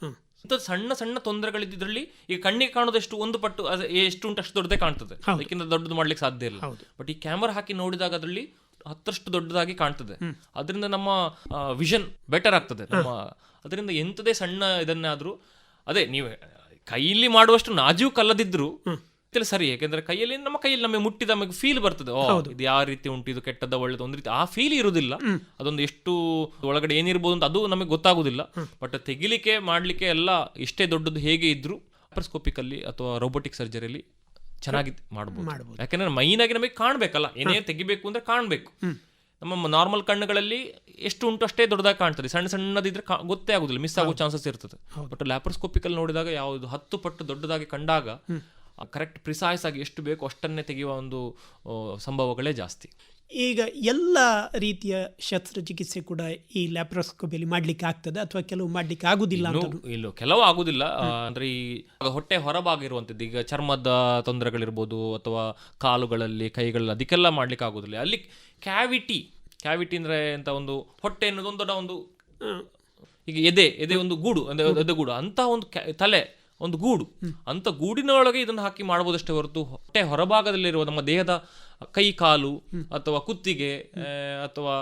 Speaker 2: ಸಣ್ಣ ಸಣ್ಣ ತೊಂದರೆಗಳಿದ್ರಲ್ಲಿ ಈಗ ಕಣ್ಣಿಗೆ ಕಾಣೋದೆಷ್ಟು ಒಂದು ಪಟ್ಟು ಅದು ಎಷ್ಟು ಉಂಟು ಅಷ್ಟು ದೊಡ್ಡದೇ ಕಾಣ್ತದೆ. ಅದಕ್ಕಿಂತ ದೊಡ್ಡದು ಮಾಡ್ಲಿಕ್ಕೆ ಸಾಧ್ಯ ಇಲ್ಲ. ಬಟ್ ಈ ಕ್ಯಾಮರಾ ಹಾಕಿ ನೋಡಿದಾಗ ಅದರಲ್ಲಿ ಹತ್ತಷ್ಟು ದೊಡ್ಡದಾಗಿ ಕಾಣ್ತದೆ. ಅದರಿಂದ ನಮ್ಮ ವಿಷನ್ ಬೆಟರ್ ಆಗ್ತದೆ. ನಮ್ಮ ಅದರಿಂದ ಎಂಥದೇ ಸಣ್ಣ ಇದನ್ನಾದ್ರೂ ಅದೇ ನೀವು ಕೈಯಲ್ಲಿ ಮಾಡುವಷ್ಟು ನಾಜೂಕ್ ಅಲ್ಲದಿದ್ರು ಇಲ್ಲ ಸರಿ ಯಾಕೆಂದ್ರೆ ಕೈಯಲ್ಲಿ ನಮ್ಮ ಕೈಯಲ್ಲಿ ನಮಗೆ ಮುಟ್ಟಿದ ನಮಗೆ ಫೀಲ್ ಬರ್ತದೆ. ಓ ಇದು ಯಾವ ರೀತಿ ಉಂಟು ಇದು ಕೆಟ್ಟದ ಒಳ್ಳೇದು ಒಂದು ರೀತಿ ಆ ಫೀಲ್ ಇರುವುದಿಲ್ಲ. ಅದೊಂದು ಎಷ್ಟು ಒಳಗಡೆ ಏನಿರ್ಬೋದು ಅಂತ ಅದು ನಮಗೆ ಗೊತ್ತಾಗುದಿಲ್ಲ ಬಟ್ ತೆಗಿಲಿಕ್ಕೆ ಮಾಡ್ಲಿಕ್ಕೆ ಎಲ್ಲ ಇಷ್ಟೇ ದೊಡ್ಡದು ಹೇಗೆ ಇದ್ರು ಅಲ್ಲಿ ಅಥವಾ ರೋಬೋಟಿಕ್ ಸರ್ಜರಿಯಲ್ಲಿ ಚೆನ್ನಾಗಿ
Speaker 1: ಮಾಡಬಹುದು
Speaker 2: ಯಾಕಂದ್ರೆ ಮೈನ್ ಆಗಿ ನಮಗೆ ಕಾಣ್ಬೇಕಲ್ಲ ಏನೇ ತೆಗಿಬೇಕು ಅಂದ್ರೆ ಕಾಣ್ಬೇಕು. ನಮ್ಮ ನಾರ್ಮಲ್ ಕಣ್ಣುಗಳಲ್ಲಿ ಎಷ್ಟು ಉಂಟು ಅಷ್ಟೇ ದೊಡ್ಡದಾಗಿ ಕಾಣ್ತದೆ. ಸಣ್ಣ ಸಣ್ಣದಿದ್ರೆ ಗೊತ್ತೇ ಆಗುದಿಲ್ಲ ಮಿಸ್ ಆಗೋ ಚಾನ್ಸಸ್ ಇರ್ತದೆ. ಬಟ್ ಲ್ಯಾಪ್ರೋಸ್ಕೋಪಿಕಲ್ ನೋಡಿದಾಗ ಯಾವುದು ಹತ್ತು ಪಟ್ಟು ದೊಡ್ಡದಾಗಿ ಕಂಡಾಗ ಕರೆಕ್ಟ್ ಪ್ರಿಸೈಸ್ ಆಗಿ ಎಷ್ಟು ಬೇಕು ಅಷ್ಟನ್ನೇ ತೆಗೆಯುವ ಒಂದು ಸಂಭವಗಳೇ ಜಾಸ್ತಿ.
Speaker 1: ಈಗ ಎಲ್ಲ ರೀತಿಯ ಶಸ್ತ್ರಚಿಕಿತ್ಸೆ ಕೂಡ ಈ ಲ್ಯಾಪ್ರೋಸ್ಕೋಪಿಯಲ್ಲಿ ಮಾಡಲಿಕ್ಕೆ ಆಗ್ತದೆ ಅಥವಾ ಕೆಲವು ಮಾಡಲಿಕ್ಕೆ ಆಗುದಿಲ್ಲ
Speaker 2: ಇಲ್ಲ ಕೆಲವು ಆಗುದಿಲ್ಲ. ಅಂದ್ರೆ ಈ ಹೊಟ್ಟೆ ಹೊರಭಾಗ ಇರುವಂಥದ್ದು ಈಗ ಚರ್ಮದ ತೊಂದರೆಗಳಿರ್ಬೋದು ಅಥವಾ ಕಾಲುಗಳಲ್ಲಿ ಕೈಗಳಲ್ಲಿ ಅದಕ್ಕೆಲ್ಲ ಮಾಡ್ಲಿಕ್ಕೆ ಆಗುದಿಲ್ಲ. ಅಲ್ಲಿ ಕ್ಯಾವಿಟಿ ಕ್ಯಾವಿಟಿ ಅಂದ್ರೆ ಅಂತ ಒಂದು ಹೊಟ್ಟೆ ಅನ್ನೋದು ಒಂದು ದೊಡ್ಡ ಒಂದು ಈಗ ಎದೆ ಎದೆ ಒಂದು ಗೂಡು ಅಂದ್ರೆ ಎದೆ ಗೂಡು ಅಂತ ಒಂದು ತಲೆ ಒಂದು ಗೂಡು. ಅಂತ ಗೂಡಿನೊಳಗೆ ಇದನ್ನು ಹಾಕಿ ಮಾಡಬಹುದಷ್ಟೇ ಹೊರತು ಹೊಟ್ಟೆ ಹೊರಭಾಗದಲ್ಲಿರುವ ನಮ್ಮ ದೇಹದ ಕೈ ಕಾಲು ಅಥವಾ ಕುತ್ತಿಗೆ ಅಥವಾ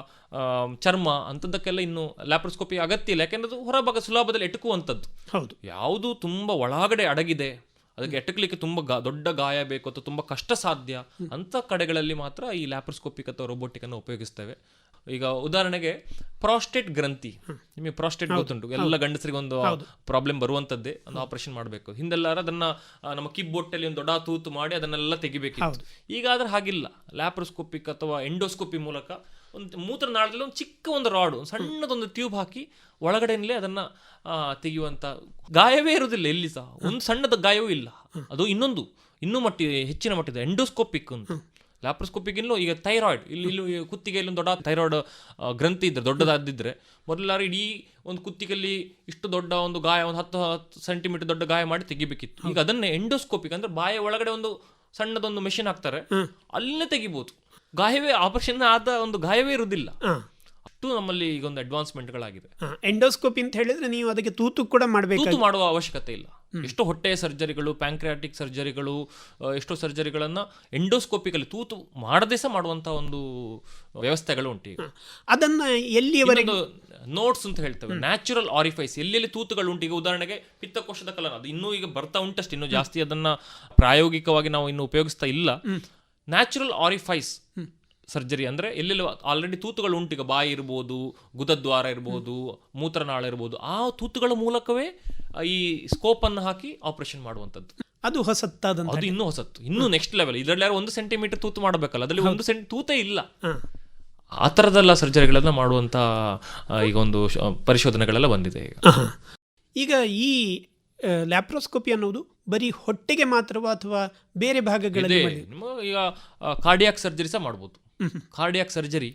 Speaker 2: ಚರ್ಮ ಅಂಥದ್ದಕ್ಕೆಲ್ಲ ಇನ್ನು ಲ್ಯಾಪ್ರೋಸ್ಕೋಪಿ ಅಗತ್ಯ ಇಲ್ಲ. ಯಾಕೆಂದ್ರೆ ಅದು ಹೊರಭಾಗ ಸುಲಭದಲ್ಲಿ ಎಟುಕುವಂಥದ್ದು.
Speaker 1: ಹೌದು.
Speaker 2: ಯಾವುದು ತುಂಬ ಒಳಗಡೆ ಅಡಗಿದೆ. ಅದಕ್ಕೆ ಎಟಕ್ಲಿಕ್ಕೆ ತುಂಬ ಗಾ- ದೊಡ್ಡ ಗಾಯ ಬೇಕು ಅಥವಾ ತುಂಬ ಕಷ್ಟ ಸಾಧ್ಯ ಅಂತ ಕಡೆಗಳಲ್ಲಿ ಮಾತ್ರ ಈ ಲ್ಯಾಪ್ರೋಸ್ಕೋಪಿಕ್ ಅಥವಾ ರೋಬೋಟಿಕ್ ಅನ್ನು ಉಪಯೋಗಿಸ್ತೇವೆ. ಈಗ ಉದಾಹರಣೆಗೆ ಪ್ರಾಸ್ಟೇಟ್ ಗ್ರಂಥಿ. ನಿಮಗೆ ಪ್ರಾಸ್ಟೇಟ್ ಗೊತ್ತುಂಟು. ಎಲ್ಲ ಗಂಡಸರಿಗೆ ಒಂದು ಪ್ರಾಬ್ಲಮ್ ಬರುವಂತದ್ದೇ ಒಂದು ಆಪರೇಷನ್ ಮಾಡಬೇಕು. ಹಿಂದೆಲ್ಲಾರ ಅದನ್ನ ನಮ್ಮ ಕಿಬ್ಬೊಟ್ಟಲ್ಲಿ ಒಂದು ದೊಡ್ಡ ತೂತು ಮಾಡಿ ಅದನ್ನೆಲ್ಲ ತೆಗಿಬೇಕಿತ್ತು. ಈಗ ಆದ್ರೆ ಹಾಗಿಲ್ಲ. ಲ್ಯಾಪ್ರೋಸ್ಕೋಪಿಕ್ ಅಥವಾ ಎಂಡೋಸ್ಕೋಪಿ ಮೂಲಕ ಒಂದು ಮೂತ್ರನಾಳದಲ್ಲಿ ಒಂದು ಚಿಕ್ಕ ಒಂದು ರಾಡ್ ಒಂದು ಸಣ್ಣದೊಂದು ಟ್ಯೂಬ್ ಹಾಕಿ ಒಳಗಡೆನಲ್ಲೇ ಅದನ್ನ ತೆಗೆಯುವಂಥ ತೆಗೆಯುವಂತ ಗಾಯವೇ ಇರುವುದಿಲ್ಲ ಎಲ್ಲಿ ಸಹ. ಒಂದು ಸಣ್ಣದ ಗಾಯವೂ ಇಲ್ಲ. ಅದು ಇನ್ನೊಂದು ಇನ್ನೂ ಮಟ್ಟಿ ಹೆಚ್ಚಿನ ಮಟ್ಟದ. ಎಂಡೋಸ್ಕೋಪಿಕ್ ಅಂತ ಲ್ಯಾಪ್ರೋಸ್ಕೋಪಿಗಿನ್ನೂ ಈಗ ಥೈರಾಯ್ಡ್ ಇಲ್ಲಿ ಇಲ್ಲಿ ಕುತ್ತಿಗೆ ಇಲ್ಲೊಂದು ದೊಡ್ಡ ಥೈರಾಯ್ಡ್ ಗ್ರಂಥಿ ಇದ್ದರೆ ದೊಡ್ಡದಾದಿದ್ದರೆ ಮೊದಲಾರು ಇಡೀ ಒಂದು ಕುತ್ತಿಗೆಯಲ್ಲಿ ಇಷ್ಟು ದೊಡ್ಡ ಒಂದು ಗಾಯ ಒಂದು ಹತ್ತು ಹತ್ತು ಸೆಂಟಿಮೀಟರ್ ದೊಡ್ಡ ಗಾಯ ಮಾಡಿ ತೆಗಿಬೇಕಿತ್ತು. ಈಗ ಅದನ್ನೇ ಎಂಡೋಸ್ಕೋಪಿಕ್ ಅಂದ್ರೆ ಬಾಯ ಒಳಗಡೆ ಒಂದು ಸಣ್ಣದೊಂದು ಮೆಷಿನ್ ಹಾಕ್ತಾರೆ. ಅಲ್ಲೇ ತೆಗಿಬೋದು. ಗಾಯವೇ ಆಪರೇಷನ್ ಆದ ಒಂದು ಗಾಯವೇ ಇರುವುದಿಲ್ಲ. ಅಷ್ಟು ನಮ್ಮಲ್ಲಿ ಈಗ ಒಂದು ಅಡ್ವಾನ್ಸ್ಮೆಂಟ್ಗಳಾಗಿದೆ
Speaker 1: ಗಳಾಗಿದೆ ಎಂಡೋಸ್ಕೋಪಿ ಅಂತ ಹೇಳಿದ್ರೆ ನೀವು ಅದಕ್ಕೆ ತೂತು ಕೂಡ ಮಾಡಬೇಕು
Speaker 2: ತೂತು ಮಾಡುವ ಅವಶ್ಯಕತೆ ಇಲ್ಲ. ಎಷ್ಟೋ ಹೊಟ್ಟೆಯ ಸರ್ಜರಿಗಳು ಪ್ಯಾಂಕ್ರಿಯಾಟಿಕ್ ಸರ್ಜರಿಗಳು ಎಷ್ಟೋ ಸರ್ಜರಿಗಳನ್ನ ಎಂಡೋಸ್ಕೋಪಿಕಲ್ಲಿ ತೂತು ಮಾಡದೇ ಸಹ ಮಾಡುವಂತ ಒಂದು ವ್ಯವಸ್ಥೆಗಳು ಉಂಟು ಈಗ.
Speaker 1: ಅದನ್ನ ಎಲ್ಲಿಯವರೆಗೆ
Speaker 2: ನೋಟ್ಸ್ ಅಂತ ಹೇಳ್ತೇವೆ. ನ್ಯಾಚುರಲ್ ಆರಿಫೈಸ್ ಎಲ್ಲೆಲ್ಲಿ ತೂತುಗಳು ಉಂಟು? ಈಗ ಉದಾಹರಣೆಗೆ ಪಿತ್ತಕೋಶದ ಕಲನ. ಅದು ಇನ್ನೂ ಈಗ ಬರ್ತಾ ಉಂಟಷ್ಟು. ಇನ್ನು ಜಾಸ್ತಿ ಅದನ್ನ ಪ್ರಾಯೋಗಿಕವಾಗಿ ನಾವು ಇನ್ನು ಉಪಯೋಗಿಸ್ತಾ ಇಲ್ಲ. ನ್ಯಾಚುರಲ್ ಆರಿಫೈಸ್ ಸರ್ಜರಿ ಅಂದರೆ ಎಲ್ಲೆಲ್ಲೋ ಆಲ್ರೆಡಿ ತೂತುಗಳು ಉಂಟು. ಈಗ ಬಾಯಿ ಇರ್ಬೋದು ಗುದದ್ವಾರ ಇರ್ಬೋದು ಮೂತ್ರನಾಳ ಇರ್ಬೋದು. ಆ ತೂತುಗಳ ಮೂಲಕವೇ ಈ ಸ್ಕೋಪನ್ನು ಹಾಕಿ ಆಪರೇಷನ್ ಮಾಡುವಂಥದ್ದು.
Speaker 1: ಅದು ಹೊಸತ್ತಾದ
Speaker 2: ಅದು ಇನ್ನೂ ಹೊಸತ್ತು. ಇನ್ನೂ ನೆಕ್ಸ್ಟ್ ಲೆವೆಲ್ ಇದರಲ್ಲಿ ಯಾರು ಒಂದು ಸೆಂಟಿಮೀಟರ್ ತೂತು ಮಾಡಬೇಕಲ್ಲ ಅದರಲ್ಲಿ ಒಂದು ಸೆಂಟ್ ತೂತೇ ಇಲ್ಲ. ಆ ಥರದೆಲ್ಲ ಸರ್ಜರಿಗಳನ್ನು ಮಾಡುವಂಥ ಈಗ ಒಂದು ಪರಿಶೋಧನೆಗಳೆಲ್ಲ ಬಂದಿದೆ ಈಗ.
Speaker 1: ಈಗ ಈ ಲ್ಯಾಪ್ರೋಸ್ಕೋಪಿ ಅನ್ನೋದು ಬರೀ ಹೊಟ್ಟೆಗೆ ಮಾತ್ರವಾ ಅಥವಾ ಬೇರೆ ಭಾಗಗಳಲ್ಲಿ
Speaker 2: ಈಗ ಕಾರ್ಡಿಯಾಕ್ ಸರ್ಜರಿ ಸಹ ಮಾಡ್ಬೋದು. ಕಾರ್ಡಿಯಾಕ್ ಸರ್ಜರಿ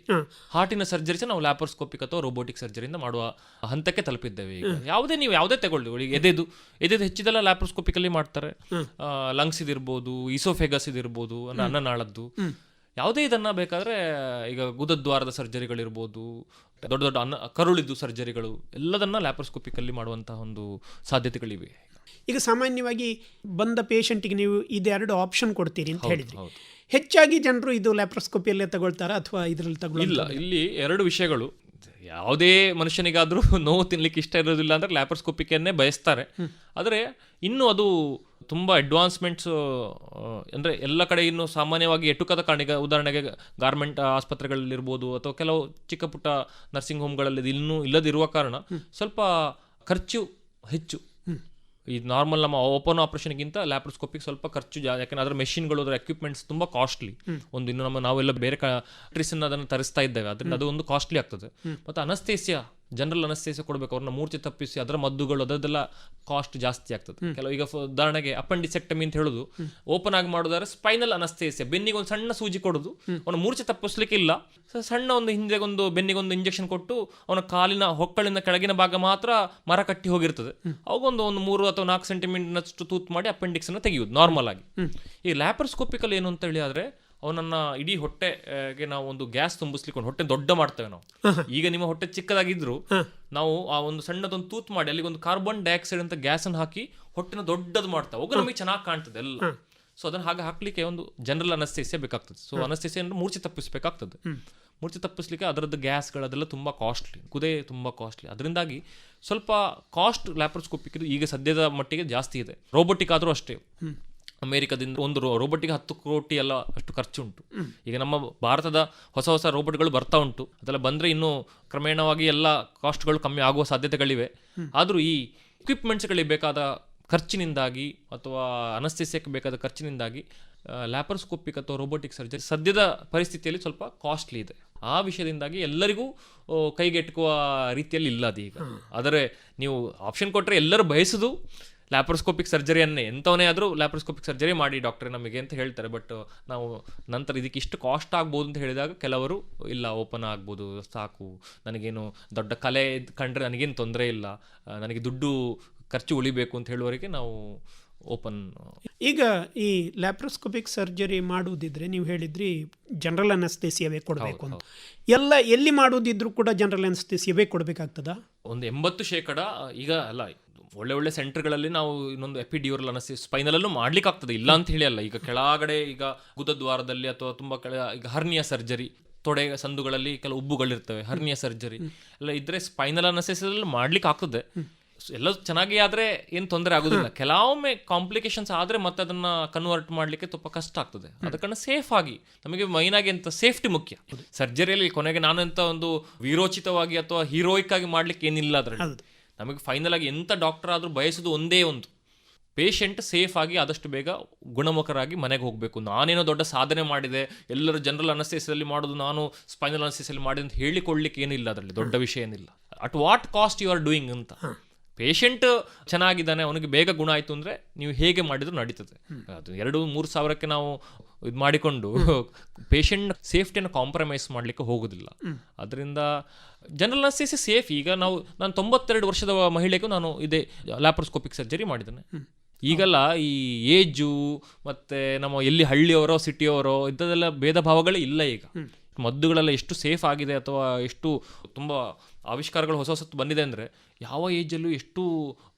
Speaker 2: ಹಾರ್ಟಿನ ಸರ್ಜರಿ ಸಹ ನಾವು ಲ್ಯಾಪೋಸ್ಕೋಪಿಕ್ ಅಥವಾ ರೋಬೋಟಿಕ್ ಸರ್ಜರಿಯಿಂದ ಮಾಡುವ ಹಂತಕ್ಕೆ ತಲುಪಿದ್ದೇವೆ ಈಗ. ಯಾವುದೇ ನೀವು ಯಾವುದೇ ತಗೊಳ್ಳಿ ಈಗ ಎದೆದು ಎದೆದು ಹೆಚ್ಚಿದೆಲ್ಲ ಲ್ಯಾಪ್ರೋಸ್ಕೋಪಿಕಲ್ಲಿ ಮಾಡ್ತಾರೆ. ಲಂಗ್ಸ್ ಇದಿರ್ಬೋದು ಇಸೋಫೆಗಸ್ ಇದಿರ್ಬೋದು ಅನ್ನನಾಳದ್ದು ಯಾವುದೇ ಇದನ್ನ ಬೇಕಾದ್ರೆ ಈಗ ಗುದದ್ವಾರದ ಸರ್ಜರಿಗಳಿರ್ಬೋದು ದೊಡ್ಡ ದೊಡ್ಡ ಅನ್ನ ಕರುಳಿದ್ದು ಸರ್ಜರಿಗಳು ಎಲ್ಲದನ್ನ ಲ್ಯಾಪ್ರೋಸ್ಕೋಪಿಕಲ್ಲಿ ಮಾಡುವಂತಹ ಒಂದು ಸಾಧ್ಯತೆಗಳಿವೆ.
Speaker 1: ಈಗ ಸಾಮಾನ್ಯವಾಗಿ ಬಂದ ಪೇಷಂಟಿಗೆ ನೀವು ಇದೆರಡು ಆಪ್ಷನ್ ಕೊಡ್ತೀರಿ ಅಂತ ಹೇಳಿದ್ರಿ. ಹೆಚ್ಚಾಗಿ ಜನರು ಇದು ಲ್ಯಾಪ್ರೋಸ್ಕೋಪಿಯಲ್ಲೇ ತಗೊಳ್ತಾರೆ ಅಥವಾ ಇದರಲ್ಲಿ ತಗೊಳ್ಳಿ
Speaker 2: ಇಲ್ಲ ಇಲ್ಲಿ ಎರಡು ವಿಷಯಗಳು. ಯಾವುದೇ ಮನುಷ್ಯನಿಗಾದರೂ ನೋವು ತಿನ್ಲಿಕ್ಕೆ ಇಷ್ಟ ಇರೋದಿಲ್ಲ ಅಂದ್ರೆ ಲ್ಯಾಪ್ರೋಸ್ಕೋಪಿಕನ್ನೇ ಬಯಸ್ತಾರೆ. ಆದರೆ ಇನ್ನೂ ಅದು ತುಂಬ ಅಡ್ವಾನ್ಸ್ಮೆಂಟ್ಸು ಅಂದರೆ ಎಲ್ಲ ಕಡೆ ಇನ್ನು ಸಾಮಾನ್ಯವಾಗಿ ಎಟುಕದ ಕಾರಣ ಉದಾಹರಣೆಗೆ ಗಾರ್ಮೆಂಟ್ ಆಸ್ಪತ್ರೆಗಳಲ್ಲಿರ್ಬೋದು ಅಥವಾ ಕೆಲವು ಚಿಕ್ಕ ಪುಟ್ಟ ನರ್ಸಿಂಗ್ ಹೋಮ್ಗಳಲ್ಲಿ ಇನ್ನೂ ಇಲ್ಲದಿರುವ ಕಾರಣ ಸ್ವಲ್ಪ ಖರ್ಚು ಹೆಚ್ಚು. ಈ ನಾರ್ಮಲ್ ನಮ್ಮ ಓಪನ್ ಆಪರೇಷನ್ಗಿಂತ ಲ್ಯಾಪ್ರೋಸ್ಕೋಪಿಕ್ ಸ್ವಲ್ಪ ಖರ್ಚು ಜಾ ಯಾಕಂದ್ರೆ ಅದರ ಮೆಷಿನ್ಗಳು ಅದರ ಎಕ್ವಿಪ್ಮೆಂಟ್ಸ್ ತುಂಬಾ ಕಾಸ್ಟ್ಲಿ ಒಂದು ಇನ್ನು ನಮ್ಮ ನಾವೆಲ್ಲ ಬೇರೆ ಕಂಟ್ರೀಸನ್ನು ಅದನ್ನು ತರಿಸ್ತಾ ಇದ್ದೇವೆ. ಅದರಿಂದ ಅದು ಒಂದು ಕಾಸ್ಟ್ಲಿ ಆಗ್ತದೆ. ಮತ್ತು ಅನಸ್ತೇಸಿಯಾ ಜನರಲ್ ಅನಸ್ತೇಸಿಯಾ ಕೊಡಬೇಕು ಅವ್ರನ್ನ ಮೂರ್ಛೆ ತಪ್ಪಿಸಿ ಅದರ ಮದ್ದುಗಳು ಅದರದೆಲ್ಲ ಕಾಸ್ಟ್ ಜಾಸ್ತಿ ಆಗ್ತದೆ. ಕೆಲವು ಈಗ ಉದಾಹರಣೆಗೆ ಅಪೆಂಡಿಸೆಕ್ಟಮಿ ಅಂತ ಹೇಳುದು. ಓಪನ್ ಆಗಿ ಮಾಡೋದಾದ್ರೆ ಸ್ಪೈನಲ್ ಅನಸ್ತೇಸಿಯಾ ಬೆನ್ನಿಗೆ ಒಂದು ಸಣ್ಣ ಸೂಜಿ ಕೊಡೋದು. ಅವನ ಮೂರ್ಛೆ ತಪ್ಪಿಸ್ಲಿಕ್ಕೆ ಇಲ್ಲ ಸಣ್ಣ ಒಂದು ಹಿಂದೆ ಒಂದು ಬೆನ್ನಿಗೆ ಒಂದು ಇಂಜೆಕ್ಷನ್ ಕೊಟ್ಟು ಅವನ ಕಾಲಿನ ಹೊಕ್ಕಳಿನ ಕೆಳಗಿನ ಭಾಗ ಮಾತ್ರ ಮರ ಕಟ್ಟಿ ಹೋಗಿರ್ತದೆ. ಅವಾಗೊಂದು ಒಂದು ಮೂರು ಅಥವಾ ನಾಲ್ಕು ಸೆಂಟಿಮೀಟರ್ನಷ್ಟು ತೂತ್ ಮಾಡಿ ಅಪೆಂಡಿಕ್ಸ್ ಅನ್ನು ತೆಗೆಯುವುದು ನಾರ್ಮಲ್ ಆಗಿ. ಈ ಲ್ಯಾಪರ್ಸ್ಕೋಪಿಕಲ್ ಏನು ಅಂತ ಹೇಳಿ ಆದ್ರೆ ಅವನನ್ನ ಇಡೀ ಹೊಟ್ಟೆಗೆ ನಾವು ಒಂದು ಗ್ಯಾಸ್ ತುಂಬಿಸ್ಲಿಕ್ಕೆ ಒಂದು ಹೊಟ್ಟೆ ದೊಡ್ಡ ಮಾಡ್ತೇವೆ ನಾವು. ಈಗ ನಿಮ್ಮ ಹೊಟ್ಟೆ ಚಿಕ್ಕದಾಗಿದ್ರು ನಾವು ಆ ಒಂದು ಸಣ್ಣದೊಂದು ತೂತ್ ಮಾಡಿ ಅಲ್ಲಿಗೆ ಒಂದು ಕಾರ್ಬನ್ ಡೈಆಕ್ಸೈಡ್ ಅಂತ ಗ್ಯಾಸ್ ಅನ್ನು ಹಾಕಿ ಹೊಟ್ಟೆನ ದೊಡ್ಡದು ಮಾಡ್ತೇವೆ. ಅವಾಗ ನಮಗೆ ಚೆನ್ನಾಗಿ ಕಾಣ್ತದೆ ಎಲ್ಲ. ಸೊ ಅದನ್ನ ಹಾಗೆ ಹಾಕ್ಲಿಕ್ಕೆ ಒಂದು ಜನರಲ್ ಅನಸ್ತೇಸಿಯಾ ಬೇಕಾಗ್ತದೆ. ಸೊ ಅನಸ್ತೇಸಿಯಾ ಅಂದ್ರೆ ಮೂರ್ಛೆ ಮೂರ್ಚಿ ಮೂರ್ಛೆ ತಪ್ಪಿಸ್ಲಿಕ್ಕೆ ಅದರದ್ದು ಗ್ಯಾಸ್ಗಳು ಅದೆಲ್ಲ ತುಂಬ ಕಾಸ್ಟ್ಲಿ ಕುದೇ ತುಂಬ ಕಾಸ್ಟ್ಲಿ ಅದರಿಂದಾಗಿ ಸ್ವಲ್ಪ ಕಾಸ್ಟ್ ಲ್ಯಾಪ್ರೋಸ್ಕೋಪಿಕ್ ಈಗ ಸದ್ಯದ ಮಟ್ಟಿಗೆ ಜಾಸ್ತಿ ಇದೆ. ರೋಬೋಟಿಕ್ ಆದರೂ ಅಷ್ಟೇ. ಅಮೆರಿಕದಿಂದ ಒಂದು ರೋ ರೋಬೋಟಿಗೆ ಹತ್ತು ಕೋಟಿ ಎಲ್ಲ ಅಷ್ಟು ಖರ್ಚು ಉಂಟು ಈಗ ನಮ್ಮ ಭಾರತದ ಹೊಸ ಹೊಸ ರೋಬೋಟ್ಗಳು ಬರ್ತಾ ಉಂಟು. ಅದೆಲ್ಲ ಬಂದರೆ ಇನ್ನೂ ಕ್ರಮೇಣವಾಗಿ ಎಲ್ಲ ಕಾಸ್ಟ್ಗಳು ಕಮ್ಮಿ ಆಗುವ ಸಾಧ್ಯತೆಗಳಿವೆ. ಆದರೂ ಈ ಇಕ್ವಿಪ್ಮೆಂಟ್ಸ್ಗಳಿಗೆ ಬೇಕಾದ ಖರ್ಚಿನಿಂದಾಗಿ ಅಥವಾ ಅನಸ್ಥಿಸಿಯಕ್ಕೆ ಬೇಕಾದ ಖರ್ಚಿನಿಂದಾಗಿ ಲ್ಯಾಪರ್ಸ್ಕೋಪಿಕ್ ಅಥವಾ ರೋಬೋಟಿಕ್ ಸರ್ಜರಿ ಸದ್ಯದ ಪರಿಸ್ಥಿತಿಯಲ್ಲಿ ಸ್ವಲ್ಪ ಕಾಸ್ಟ್ಲಿ ಇದೆ. ಆ ವಿಷಯದಿಂದಾಗಿ ಎಲ್ಲರಿಗೂ ಕೈಗೆಟುಕುವ ರೀತಿಯಲ್ಲಿ ಇಲ್ಲ ಅದೀಗ. ಆದರೆ ನೀವು ಆಪ್ಷನ್ ಕೊಟ್ಟರೆ ಎಲ್ಲರೂ ಬಯಸುದು ಲ್ಯಾಪ್ರೋಸ್ಕೋಪಿಕ್ ಸರ್ಜರಿಯನ್ನೇ ಎಂಥವನೇ ಆದರೂ ಲ್ಯಾಪ್ರೋಸ್ಕೋಪಿಕ್ ಸರ್ಜರಿ ಮಾಡಿ ಡಾಕ್ಟ್ರೆ ನಮಗೆ ಅಂತ ಹೇಳ್ತಾರೆ. ಬಟ್ ನಾವು ನಂತರ ಇದಕ್ಕೆ ಇಷ್ಟು ಕಾಸ್ಟ್ ಆಗ್ಬೋದು ಅಂತ ಹೇಳಿದಾಗ ಕೆಲವರು ಇಲ್ಲ ಓಪನ್ ಆಗ್ಬೋದು ಸಾಕು. ನನಗೇನು ದೊಡ್ಡ ಕಲೆ ಕಂಡ್ರೆ ನನಗೇನು ತೊಂದರೆ ಇಲ್ಲ. ನನಗೆ ದುಡ್ಡು ಖರ್ಚು ಉಳಿಬೇಕು ಅಂತ ಹೇಳುವವರಿಗೆ ನಾವು ಓಪನ್
Speaker 1: ಈಗ ಈ ಲ್ಯಾಪ್ರೋಸ್ಕೋಪಿಕ್ ಸರ್ಜರಿ ಮಾಡುವುದಿದ್ರೆ ನೀವು ಹೇಳಿದ್ರಿ ಜನರಲ್ ಅನಸ್ತೇಸಿಯವೇ ಕೊಡಬೇಕು ಅಂತ. ಎಲ್ಲ ಎಲ್ಲಿ ಮಾಡುವುದಿದ್ರು ಕೂಡ ಜನರಲ್ ಅನಸ್ತೇಸಿಯವೇ ಕೊಡಬೇಕಾಗ್ತದ?
Speaker 2: ಒಂದು ಎಂಬತ್ತು ಶೇಕಡ ಈಗ ಅಲ್ಲ ಒಳ್ಳೆ ಒಳ್ಳೆ ಸೆಂಟರ್ಗಳಲ್ಲಿ ನಾವು ಇನ್ನೊಂದು ಎಪಿಡಿಯೂರಲ್ ಅನಿಸಿ ಸ್ಪೈನಲಲ್ಲೂ ಮಾಡ್ಲಿಕ್ಕೆ ಆಗ್ತದೆ ಇಲ್ಲ ಅಂತ ಹೇಳಿ ಅಲ್ಲ. ಈಗ ಕೆಳಗಡೆ ಈಗ ಗುದದ್ವಾರದಲ್ಲಿ ಅಥವಾ ತುಂಬಾ ಕೆಳ ಈಗ ಹರ್ನಿಯ ಸರ್ಜರಿ ತೊಡೆ ಸಂದುಗಳಲ್ಲಿ ಕೆಲವು ಉಬ್ಬುಗಳಿರ್ತವೆ ಹರ್ನಿಯ ಸರ್ಜರಿ ಎಲ್ಲ ಇದ್ರೆ ಸ್ಪೈನಲ್ ಅನಸಿಸಲ್ಲಿ ಮಾಡ್ಲಿಕ್ಕೆ ಆಗ್ತದೆ ಎಲ್ಲ ಚೆನ್ನಾಗಿ ಆದ್ರೆ ಏನು ತೊಂದರೆ ಆಗೋದಿಲ್ಲ. ಕೆಲವೊಮ್ಮೆ ಕಾಂಪ್ಲಿಕೇಶನ್ಸ್ ಆದ್ರೆ ಮತ್ತೆ ಅದನ್ನ ಕನ್ವರ್ಟ್ ಮಾಡ್ಲಿಕ್ಕೆ ತುಂಬ ಕಷ್ಟ ಆಗ್ತದೆ. ಅದ ಕಾರಣ ಸೇಫ್ ಆಗಿ ನಮಗೆ ಮೈನ್ ಆಗಿ ಅಂತ ಸೇಫ್ಟಿ ಮುಖ್ಯ. ಸರ್ಜರಿಯಲ್ಲಿ ಕೊನೆಗೆ ನಾನು ಅಂತ ಒಂದು ವೀರೋಚಿತವಾಗಿ ಅಥವಾ ಹೀರೋಯಿಕ್ ಆಗಿ ಮಾಡ್ಲಿಕ್ಕೆ ಏನಿಲ್ಲ ಅದ್ರಲ್ಲಿ. ನಮಗೆ ಫೈನಲ್ ಆಗಿ ಎಂಥ ಡಾಕ್ಟರ್ ಆದರೂ ಬಯಸೋದು ಒಂದೇ ಒಂದು. ಪೇಷಂಟ್ ಸೇಫ್ ಆಗಿ ಆದಷ್ಟು ಬೇಗ ಗುಣಮುಖರಾಗಿ ಮನೆಗೆ ಹೋಗಬೇಕು. ನಾನೇನೋ ದೊಡ್ಡ ಸಾಧನೆ ಮಾಡಿದೆ, ಎಲ್ಲರೂ ಜನರಲ್ ಅನಸ್ಥೆಸಲ್ಲಿ ಮಾಡೋದು, ನಾನು ಸ್ಪೈನಲ್ ಅನಸ್ಥೆಸಲ್ಲಿ ಮಾಡಿದೆ ಅಂತ ಹೇಳಿಕೊಳ್ಳಿಕ್ಕೆ ಏನಿಲ್ಲ ಅದರಲ್ಲಿ, ದೊಡ್ಡ ವಿಷಯ ಏನಿಲ್ಲ. At what cost you are doing ಅಂತ? ಪೇಷಂಟ್ ಚೆನ್ನಾಗಿದ್ದಾನೆ, ಅವನಿಗೆ ಬೇಗ ಗುಣ ಆಯ್ತು ಅಂದ್ರೆ ನೀವು ಹೇಗೆ ಮಾಡಿದ್ರು ನಡೀತದೆ. ಅದು ಎರಡು, ಮೂರು ಸಾವಿರಕ್ಕೆ ನಾವು ಇದು ಮಾಡಿಕೊಂಡು ಪೇಷಂಟ್ ಸೇಫ್ಟಿಯನ್ನು ಕಾಂಪ್ರಮೈಸ್ ಮಾಡಲಿಕ್ಕೆ ಹೋಗೋದಿಲ್ಲ. ಅದರಿಂದ ಜನರಲ್ ಅನಸ್ತೇಸಿ ಸೇಫ್ ಈಗ ನಾವು, ನಾನು ತೊಂಬತ್ತೆರಡು ವರ್ಷದ ಮಹಿಳೆಗೂ ನಾನು ಇದೇ ಲ್ಯಾಪ್ರೋಸ್ಕೋಪಿಕ್ ಸರ್ಜರಿ ಮಾಡಿದ್ದೇನೆ. ಈಗೆಲ್ಲ ಈ ಏಜು ಮತ್ತೆ ನಮ್ಮ ಎಲ್ಲಿ ಹಳ್ಳಿಯವರೋ ಸಿಟಿಯವರೋ ಇಂಥದ್ದೆಲ್ಲ ಭೇದ ಭಾವಗಳೇ ಇಲ್ಲ ಈಗ. ಮದ್ದುಗಳೆಲ್ಲ ಎಷ್ಟು ಸೇಫ್ ಆಗಿದೆ ಅಥವಾ ಎಷ್ಟು ತುಂಬ ಆವಿಷ್ಕಾರಗಳು ಹೊಸ ಹೊಸತ್ತು ಬಂದಿದೆ ಅಂದರೆ ಯಾವ ಏಜಲ್ಲೂ ಎಷ್ಟು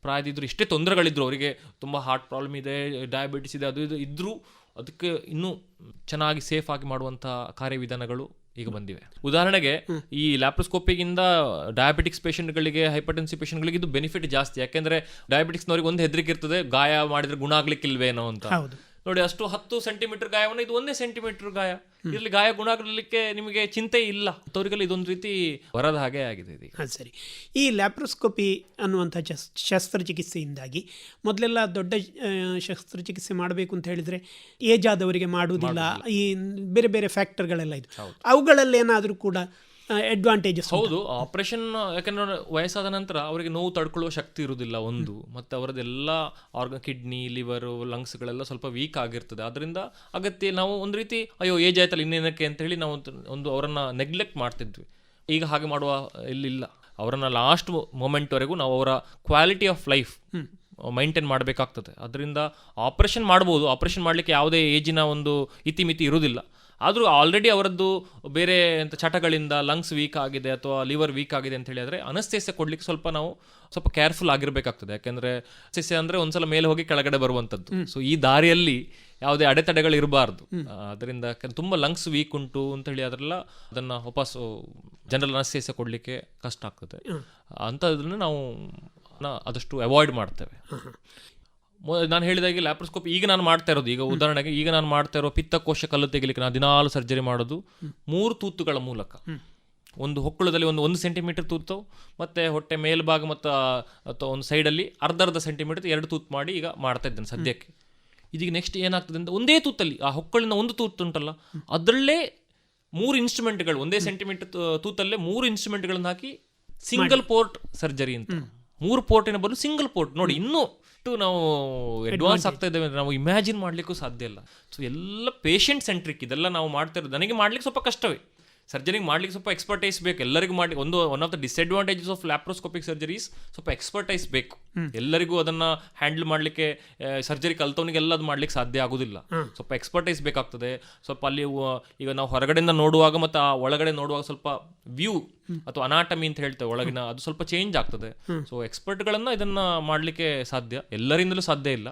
Speaker 2: ಪ್ರಾಯದಿದ್ರು ಎಷ್ಟೇ ತೊಂದರೆಗಳಿದ್ರು, ಅವರಿಗೆ ತುಂಬ ಹಾರ್ಟ್ ಪ್ರಾಬ್ಲಮ್ ಇದೆ ಡಯಾಬಿಟಿಸ್ ಇದೆ, ಅದು ಇದು ಇದ್ದರೂ ಅದಕ್ಕೆ ಇನ್ನೂ ಚೆನ್ನಾಗಿ ಸೇಫ್ ಆಗಿ ಮಾಡುವಂಥ ಕಾರ್ಯವಿಧಾನಗಳು ಈಗ ಬಂದಿವೆ. ಉದಾಹರಣೆಗೆ ಈ ಲ್ಯಾಪ್ರೋಸ್ಕೋಪಿಗಿಂದ ಡಯಾಬಿಟಿಕ್ಸ್ ಪೇಷಂಟ್ಗಳಿಗೆ ಹೈಪರ್ಟೆನ್ಸಿ ಪೇಷಂಟ್ಗಳಿಗೆ ಇದು ಬೆನಿಫಿಟ್ ಜಾಸ್ತಿ. ಯಾಕೆಂದರೆ ಡಯಾಬಿಟಿಕ್ಸ್ನವ್ರಿಗೆ ಒಂದು ಹೆದರಿಕೆ ಇರ್ತದೆ, ಗಾಯ ಮಾಡಿದರೆ ಗುಣ ಆಗ್ಲಿಕ್ಕಿಲ್ವೇನೋ ಅಂತ.
Speaker 1: ಹೌದು.
Speaker 2: ನೋಡಿ ಅಷ್ಟು ಹತ್ತು ಸೆಂಟಿಮೀಟರ್ ಗಾಯವನ್ನು ಇದು ಒಂದೇ ಸೆಂಟಿಮೀಟರ್ ಗಾಯ. ಇಲ್ಲಿ ಗಾಯ ಗುಣ ಆಗಲಿಕ್ಕೆ ನಿಮಗೆ ಚಿಂತೆ ಇಲ್ಲ. ಅವರಿಗೆಲ್ಲ ಇದೊಂದು ರೀತಿ ಬರದ ಹಾಗೆ ಆಗಿದೆ
Speaker 1: ಹಾಂ ಸರಿ. ಈ ಲ್ಯಾಪ್ರೋಸ್ಕೋಪಿ ಅನ್ನುವಂಥ ಚಸ್ ಶಸ್ತ್ರಚಿಕಿತ್ಸೆಯಿಂದಾಗಿ ಮೊದಲೆಲ್ಲ ದೊಡ್ಡ ಶಸ್ತ್ರಚಿಕಿತ್ಸೆ ಮಾಡಬೇಕು ಅಂತ ಹೇಳಿದರೆ ಏಜ್ ಆದವರಿಗೆ ಮಾಡುವುದಿಲ್ಲ. ಈ ಬೇರೆ ಬೇರೆ ಫ್ಯಾಕ್ಟರ್ಗಳೆಲ್ಲ ಇದು. ಅವುಗಳಲ್ಲೇನಾದರೂ ಕೂಡ ಅಡ್ವಾಂಟೇಜಸ್
Speaker 2: ಹೌದು ಆಪರೇಷನ್ ಯಾಕಂದ್ರೆ ವಯಸ್ಸಾದ ನಂತರ ಅವರಿಗೆ ನೋವು ತಡ್ಕೊಳ್ಳುವ ಶಕ್ತಿ ಇರುವುದಿಲ್ಲ ಒಂದು. ಮತ್ತು ಅವರದೆಲ್ಲ ಆರ್ಗನ್ ಕಿಡ್ನಿ ಲಿವರ್ ಲಂಗ್ಸ್ಗಳೆಲ್ಲ ಸ್ವಲ್ಪ ವೀಕ್ ಆಗಿರ್ತದೆ. ಅದರಿಂದ ಅಗತ್ಯ ನಾವು ಒಂದು ರೀತಿ ಅಯ್ಯೋ ಏಜ್ ಆಯ್ತಲ್ಲ ಇನ್ನೇನಕ್ಕೆ? ಅಂತ ಹೇಳಿ ನಾವು ಒಂದು- ಅವರನ್ನು ಅವರನ್ನ ನೆಗ್ಲೆಕ್ಟ್ ಮಾಡ್ತಿದ್ವಿ. ಈಗ ಹಾಗೆ ಮಾಡುವ ಇಲ್ಲಿಲ್ಲ. ಅವರನ್ನ ಲಾಸ್ಟ್ ಮೊಮೆಂಟ್ವರೆಗೂ ನಾವು ಅವರ ಕ್ವಾಲಿಟಿ ಆಫ್ ಲೈಫ್ ಮೈಂಟೈನ್ ಮಾಡಬೇಕಾಗ್ತದೆ. ಅದರಿಂದ ಆಪರೇಷನ್ ಮಾಡ್ಬೋದು. ಆಪರೇಷನ್ ಮಾಡಲಿಕ್ಕೆ ಯಾವುದೇ ಏಜಿನ ಒಂದು ಇತಿಮಿತಿ ಇರುವುದಿಲ್ಲ. ಆದರೂ ಆಲ್ರೆಡಿ ಅವರದ್ದು ಬೇರೆ ಎಂಥ ಚಟಗಳಿಂದ ಲಂಗ್ಸ್ ವೀಕ್ ಆಗಿದೆ ಅಥವಾ ಲಿವರ್ ವೀಕ್ ಆಗಿದೆ ಅಂತ ಹೇಳಿದ್ರೆ ಅನಸ್ತೇಸ್ಯ ಕೊಡ್ಲಿಕ್ಕೆ ಸ್ವಲ್ಪ ನಾವು ಸ್ವಲ್ಪ ಕೇರ್ಫುಲ್ ಆಗಿರಬೇಕಾಗ್ತದೆ. ಯಾಕೆಂದರೆ ಅನಸ್ತೇಸ್ಯ ಅಂದರೆ ಒಂದ್ಸಲ ಮೇಲೆ ಹೋಗಿ ಕೆಳಗಡೆ ಬರುವಂಥದ್ದು ಸೊ ಈ ದಾರಿಯಲ್ಲಿ ಯಾವುದೇ ಅಡೆತಡೆಗಳು ಇರಬಾರ್ದು. ಅದರಿಂದ ತುಂಬ ಲಂಗ್ಸ್ ವೀಕ್ ಉಂಟು ಅಂತ ಹೇಳಿ ಅದರೆಲ್ಲ ಅದನ್ನು ವಾಪಸ್ಸು ಜನರಲ್ ಅನಸ್ತೇಸ್ಯ ಕೊಡಲಿಕ್ಕೆ ಕಷ್ಟ ಆಗ್ತದೆ. ಅಂಥದ್ದನ್ನು ನಾವು ಅದಷ್ಟು ಆದಷ್ಟು ಅವಾಯ್ಡ್ ಮಾಡ್ತೇವೆ. ನಾನು ಹೇಳಿದಾಗೆ ಲ್ಯಾಪ್ರೋಸ್ಕೋಪ್ ಈಗ ನಾನು ಮಾಡ್ತಾ ಇರೋದು. ಈಗ ಉದಾಹರಣೆಗೆ ಈಗ ನಾನು ಮಾಡ್ತಾ ಇರೋ ಪಿತ್ತಕೋಶ ಕಲ್ಲು ತೆಗಿಲಿಕ್ಕೆ ನಾನು ದಿನಾಲು ಸರ್ಜರಿ ಮಾಡೋದು ಮೂರು ತೂತುಗಳ ಮೂಲಕ. ಒಂದು ಹೊಕ್ಕಳದಲ್ಲಿ ಒಂದು ಒಂದು ಸೆಂಟಿಮೀಟರ್ ತೂತು ಮತ್ತೆ ಹೊಟ್ಟೆ ಮೇಲ್ಭಾಗ ಮತ್ತು ಅಥವಾ ಒಂದು ಸೈಡಲ್ಲಿ ಅರ್ಧ ಅರ್ಧ ಸೆಂಟಿಮೀಟರ್ ಎರಡು ತೂತು ಮಾಡಿ ಈಗ ಮಾಡ್ತಾ ಇದ್ದೇನೆ ಸದ್ಯಕ್ಕೆ. ಇದೀಗ ನೆಕ್ಸ್ಟ್ ಏನಾಗ್ತದೆ ಅಂತ ಒಂದೇ ತೂತಲ್ಲಿ ಆ ಹೊಕ್ಕಳಿನ ಒಂದು ತೂತು ಉಂಟಲ್ಲ ಅದರಲ್ಲೇ ಮೂರು ಇನ್ಸ್ಟ್ರೂಮೆಂಟ್ಗಳು ಒಂದೇ ಸೆಂಟಿಮೀಟರ್ ತೂತಲ್ಲೇ ಮೂರು ಇನ್ಸ್ಟ್ರೂಮೆಂಟ್ಗಳನ್ನ ಹಾಕಿ ಸಿಂಗಲ್ ಪೋರ್ಟ್ ಸರ್ಜರಿ ಅಂತ. ಮೂರು ಪೋರ್ಟಿನ ಬದಲು ಸಿಂಗಲ್ ಪೋರ್ಟ್ ನೋಡಿ ಇನ್ನೂ ಇಷ್ಟು ನಾವು ಅಡ್ವಾನ್ಸ್ ಆಗ್ತಾ ಇದ್ದೇವೆ ಅಂದ್ರೆ ನಾವು ಇಮ್ಯಾಜಿನ್ ಮಾಡ್ಲಿಕ್ಕೂ ಸಾಧ್ಯ ಇಲ್ಲ. ಸೊ ಎಲ್ಲ ಪೇಷಂಟ್ ಸೆಂಟ್ರಿಕ್ ಇದೆಲ್ಲ ನಾವು ಮಾಡ್ತಾ ಇರೋದು. ನನಗೆ ಮಾಡ್ಲಿಕ್ಕೆ ಸ್ವಲ್ಪ ಕಷ್ಟವೇ. ಸರ್ಜರಿಗೆ ಮಾಡ್ಲಿಕ್ಕೆ ಸ್ವಲ್ಪ ಎಕ್ಸ್ಪರ್ಟೈಸ್ ಬೇಕು. ಎಲ್ಲರಿಗೂ ಮಾಡಿ ಒಂದು one of the disadvantages of laparoscopic surgeries ಸ್ವಲ್ಪ ಎಕ್ಸ್ಪರ್ಟೈಸ್ ಬೇಕು. ಎಲ್ಲರಿಗೂ ಅದನ್ನ ಹ್ಯಾಂಡಲ್ ಮಾಡಲಿಕ್ಕೆ ಸರ್ಜರಿ ಕಲ್ತವನಿಗೆಲ್ಲ ಅದು ಮಾಡ್ಲಿಕ್ಕೆ ಸಾಧ್ಯ ಆಗೋದಿಲ್ಲ. ಸ್ವಲ್ಪ ಎಕ್ಸ್ಪರ್ಟೈಸ್ ಬೇಕಾಗ್ತದೆ. ಸ್ವಲ್ಪ ಅಲ್ಲಿ ಈಗ ನಾವು ಹೊರಗಡೆಯಿಂದ ನೋಡುವಾಗ ಮತ್ತು ಆ ಒಳಗಡೆ ನೋಡುವಾಗ ಸ್ವಲ್ಪ ವ್ಯೂ ಅಥವಾ ಅನಾಟಮಿ ಅಂತ ಹೇಳ್ತೇವೆ ಒಳಗಿನ ಅದು ಸ್ವಲ್ಪ ಚೇಂಜ್ ಆಗ್ತದೆ. ಸೊ ಎಕ್ಸ್ಪರ್ಟ್ಗಳನ್ನು ಇದನ್ನ ಮಾಡ್ಲಿಕ್ಕೆ ಸಾಧ್ಯ. ಎಲ್ಲರಿಂದಲೂ ಸಾಧ್ಯ ಇಲ್ಲ.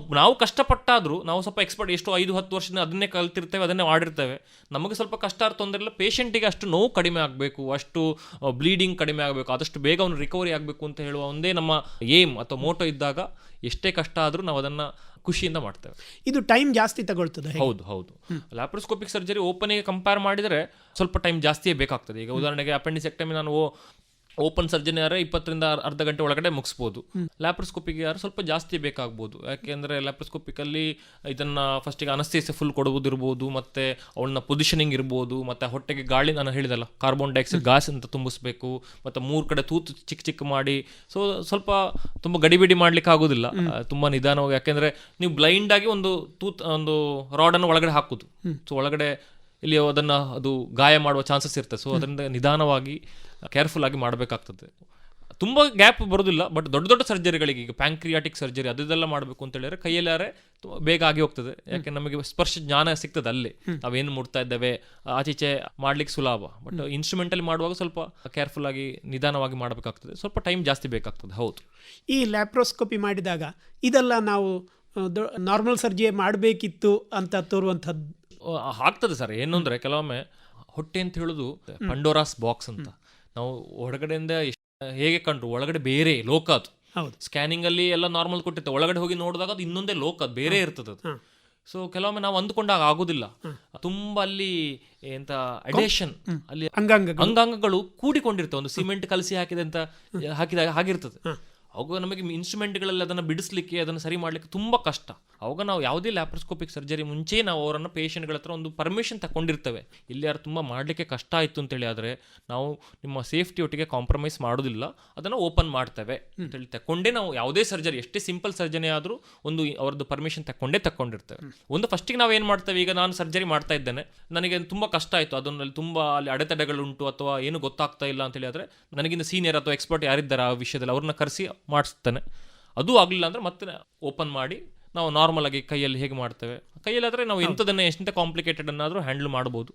Speaker 2: ನಾವು ಕಷ್ಟಪಟ್ಟಾದರೂ ನಾವು ಸ್ವಲ್ಪ ಎಕ್ಸ್ಪರ್ಟ್ ಎಷ್ಟು ಐದು ಹತ್ತು ವರ್ಷದಿಂದ ಅದನ್ನೇ ಕಲ್ತಿರ್ತೇವೆ ಅದನ್ನೇ ಮಾಡಿರ್ತೇವೆ. ನಮಗೆ ಸ್ವಲ್ಪ ಕಷ್ಟ ತೊಂದರೆ ಇಲ್ಲ. ಪೇಷಂಟಿಗೆ ಅಷ್ಟು ನೋವು ಕಡಿಮೆ ಆಗಬೇಕು ಅಷ್ಟು ಬ್ಲೀಡಿಂಗ್ ಕಡಿಮೆ ಆಗಬೇಕು ಆದಷ್ಟು ಬೇಗ ಅವನು ರಿಕವರಿ ಆಗಬೇಕು ಅಂತ ಹೇಳುವ ಒಂದೇ ನಮ್ಮ ಏಮ್ ಅಥವಾ ಮೋಟೋ ಇದ್ದಾಗ ಎಷ್ಟೇ ಕಷ್ಟ ಆದರೂ ನಾವು ಅದನ್ನು ಖುಷಿಯಿಂದ ಮಾಡ್ತೇವೆ.
Speaker 1: ಇದು ಟೈಮ್ ಜಾಸ್ತಿ ತಗೊಳ್ತದೆ
Speaker 2: ಹೌದು ಹೌದು. ಲ್ಯಾಪ್ರೋಸ್ಕೋಪಿಕ್ ಸರ್ಜರಿ ಓಪನಿಗೆ ಕಂಪೇರ್ ಮಾಡಿದರೆ ಸ್ವಲ್ಪ ಟೈಮ್ ಜಾಸ್ತಿಯೇ ಬೇಕಾಗ್ತದೆ. ಈಗ ಉದಾಹರಣೆಗೆ ಅಪೆಂಡಿಸೆಕ್ಟಮಿ ನಾನು ಓಪನ್ ಸರ್ಜನ್ ಯಾರೇ ಇಪ್ಪತ್ತರಿಂದ ಅರ್- ಅರ್ಧ ಗಂಟೆ ಒಳಗಡೆ ಮುಗಿಸ್ಬೋದು. ಲ್ಯಾಪ್ರೋಸ್ಕೋಪಿಗೆ ಯಾರು ಸ್ವಲ್ಪ ಜಾಸ್ತಿ ಬೇಕಾಗ್ಬೋದು. ಯಾಕೆಂದ್ರೆ ಲ್ಯಾಪ್ರೋಸ್ಕೋಪಿಕಲ್ಲಿ ಇದನ್ನ ಫಸ್ಟಿಗೆ ಅನಸ್ತೇಸ ಫುಲ್ ಕೊಡುವುದಿರ್ಬೋದು ಮತ್ತೆ ಅವಳನ್ನ ಪೊಸಿಷನಿಂಗ್ ಇರ್ಬೋದು ಮತ್ತೆ ಹೊಟ್ಟೆಗೆ ಗಾಳಿ ನಾನು ಹೇಳಿದಲ್ಲ ಕಾರ್ಬನ್ ಡೈಆಕ್ಸೈಡ್ ಗ್ಯಾಸ್ ಅಂತ ತುಂಬಿಸ್ಬೇಕು ಮತ್ತೆ ಮೂರು ಕಡೆ ತೂತು ಚಿಕ್ಕ ಚಿಕ್ಕ ಮಾಡಿ ಸೊ ಸ್ವಲ್ಪ ತುಂಬ ಗಡಿಬಿಡಿ ಮಾಡ್ಲಿಕ್ಕೆ ಆಗೋದಿಲ್ಲ. ತುಂಬ ನಿಧಾನವಾಗಿ ಯಾಕೆಂದ್ರೆ ನೀವು ಬ್ಲೈಂಡ್ ಆಗಿ ಒಂದು ತೂತ್ ಒಂದು ರಾಡನ್ನು ಒಳಗಡೆ ಹಾಕೋದು. ಸೊ ಒಳಗಡೆ ಇಲ್ಲಿ ಅದನ್ನ ಅದು ಗಾಯ ಮಾಡುವ ಚಾನ್ಸಸ್ ಇರ್ತದೆ. ಸೊ ಅದರಿಂದ ನಿಧಾನವಾಗಿ ಕೇರ್ಫುಲ್ ಆಗಿ ಮಾಡಬೇಕಾಗ್ತದೆ. ತುಂಬ ಗ್ಯಾಪ್ ಬರೋದಿಲ್ಲ ಬಟ್ ದೊಡ್ಡ ದೊಡ್ಡ ಸರ್ಜರಿಗಳಿಗೆ ಈಗ ಪ್ಯಾಂಕ್ರಿಯಾಟಿಕ್ ಸರ್ಜರಿ ಅದೆಲ್ಲ ಮಾಡಬೇಕು ಅಂತ ಹೇಳಿದ್ರೆ ಕೈಯಲ್ಲಾರೆ ಬೇಗ ಆಗಿ ಹೋಗ್ತದೆ. ಯಾಕೆ ನಮಗೆ ಸ್ಪರ್ಶ ಜ್ಞಾನ ಸಿಗ್ತದೆ ಅಲ್ಲಿ. ನಾವೇನು ಮುಡ್ತಾ ಇದ್ದೇವೆ ಆಚೀಚೆ ಮಾಡ್ಲಿಕ್ಕೆ ಸುಲಭ ಬಟ್ ಇನ್ಸ್ಟ್ರೂಮೆಂಟಲ್ಲಿ ಮಾಡುವಾಗ ಸ್ವಲ್ಪ ಕೇರ್ಫುಲ್ ಆಗಿ ನಿಧಾನವಾಗಿ ಮಾಡಬೇಕಾಗ್ತದೆ. ಸ್ವಲ್ಪ ಟೈಮ್ ಜಾಸ್ತಿ ಬೇಕಾಗ್ತದೆ ಹೌದು.
Speaker 1: ಈ ಲ್ಯಾಪ್ರೋಸ್ಕೋಪಿ ಮಾಡಿದಾಗ ಇದೆಲ್ಲ ನಾವು ನಾರ್ಮಲ್ ಸರ್ಜರಿ ಮಾಡಬೇಕಿತ್ತು ಅಂತ ತೋರುವಂಥದ್ದು?
Speaker 2: ಆಗ್ತದೆ ಸರ್ ಏನು ಅಂದರೆ ಕೆಲವೊಮ್ಮೆ ಹೊಟ್ಟೆ ಅಂತ ಹೇಳೋದು ಪಂಡೋರಾಸ್ ಬಾಕ್ಸ್ ಅಂತ. ನಾವು ಹೊರಗಡೆಯಿಂದ ಹೇಗೆ ಕಂಡ್ರು? ಒಳಗಡೆ ಬೇರೆ ಲೋಕ ಅದು.
Speaker 1: ಹೌದು.
Speaker 2: ಸ್ಕ್ಯಾನಿಂಗ್ ಅಲ್ಲಿ ಎಲ್ಲ ನಾರ್ಮಲ್ ಕೊಟ್ಟಿರ್ತವೆ ಒಳಗಡೆ ಹೋಗಿ ನೋಡಿದಾಗ ಅದು ಇನ್ನೊಂದೇ ಲೋಕ ಅದು ಬೇರೆ ಇರ್ತದೆ ಅದು. ಸೊ ಕೆಲವೊಮ್ಮೆ ನಾವು ಅಂದ್ಕೊಂಡಾಗ ಆಗುದಿಲ್ಲ. ತುಂಬಾ ಅಲ್ಲಿ ಎಂತ ಅಡೇಷನ್ ಅಲ್ಲಿ
Speaker 1: ಅಂಗಾಂಗಗಳು.
Speaker 2: ಕೂಡಿಕೊಂಡಿರ್ತವೆ. ಒಂದು ಸಿಮೆಂಟ್ ಕಲಸಿ ಹಾಕಿದಂತ ಹಾಕಿದಾಗ ಹಾಗಿರ್ತದೆ. ಅವಾಗ ನಮಗೆ ಇನ್ಸ್ಟ್ರೂಮೆಂಟ್ಗಳಲ್ಲಿ ಅದನ್ನು ಬಿಡಿಸ್ಲಿಕ್ಕೆ ಅದನ್ನು ಸರಿ ಮಾಡಲಿಕ್ಕೆ ತುಂಬ ಕಷ್ಟ. ಅವಾಗ ನಾವು ಯಾವುದೇ ಲ್ಯಾಪ್ರೋಸ್ಕೋಪಿಕ್ ಸರ್ಜರಿ ಮುಂಚೆ ನಾವು ಅವರನ್ನು ಪೇಷಂಟ್ಗಳ ಹತ್ರ ಒಂದು ಪರ್ಮಿಷನ್ ತಗೊಂಡಿರ್ತೇವೆ ಇಲ್ಲಿ ಯಾರು ತುಂಬ ಮಾಡಲಿಕ್ಕೆ ಕಷ್ಟ ಆಯಿತು ಅಂತೇಳಿ ಆದರೆ ನಾವು ನಿಮ್ಮ ಸೇಫ್ಟಿ ಒಟ್ಟಿಗೆ ಕಾಂಪ್ರಮೈಸ್ ಮಾಡೋದಿಲ್ಲ. ಅದನ್ನು ಓಪನ್ ಮಾಡ್ತೇವೆ ಅಂತೇಳಿ ತಗೊಂಡೇ ನಾವು ಯಾವುದೇ ಸರ್ಜರಿ ಎಷ್ಟೇ ಸಿಂಪಲ್ ಸರ್ಜರಿ ಆದರೂ ಒಂದು ಅವ್ರದ್ದು ಪರ್ಮಿಷನ್ ತಗೊಂಡೇ ತಗೊಂಡಿರ್ತೇವೆ ಒಂದು ಫಸ್ಟಿಗೆ ನಾವು ಏನು ಮಾಡ್ತೇವೆ? ಈಗ ನಾನು ಸರ್ಜರಿ ಮಾಡ್ತಾ ಇದ್ದೇನೆ. ನನಗೆ ತುಂಬ ಕಷ್ಟ ಆಯಿತು. ಅದನ್ನಲ್ಲಿ ತುಂಬ ಅಲ್ಲಿ ಅಡೆತಡೆಗಳುಂಟು ಅಥವಾ ಏನು ಗೊತ್ತಾಗ್ತಾ ಇಲ್ಲ ಅಂತೇಳಿ ಆದರೆ ನನಗಿಂತ ಸೀನಿಯರ್ ಅಥವಾ ಎಕ್ಸ್ಪರ್ಟ್ ಯಾರಿದ್ದಾರೆ ಆ ವಿಷಯದಲ್ಲಿ ಅವ್ರನ್ನ ಕರೆಸಿ ಮಾಡಿಸ್ತೇನೆ. ಅದು ಆಗಲಿಲ್ಲ ಅಂದರೆ ಮತ್ತೆ ಓಪನ್ ಮಾಡಿ ನಾವು ನಾರ್ಮಲ್ ಆಗಿ ಕೈಯಲ್ಲಿ ಹೇಗೆ ಮಾಡ್ತೇವೆ? ಕೈಯಲ್ಲಿ ಆದರೆ ನಾವು ಎಂಥದನ್ನ ಎಷ್ಟಂತ ಕಾಂಪ್ಲಿಕೇಟೆಡ್ ಅನ್ನಾದರೂ ಹ್ಯಾಂಡಲ್ ಮಾಡ್ಬೋದು.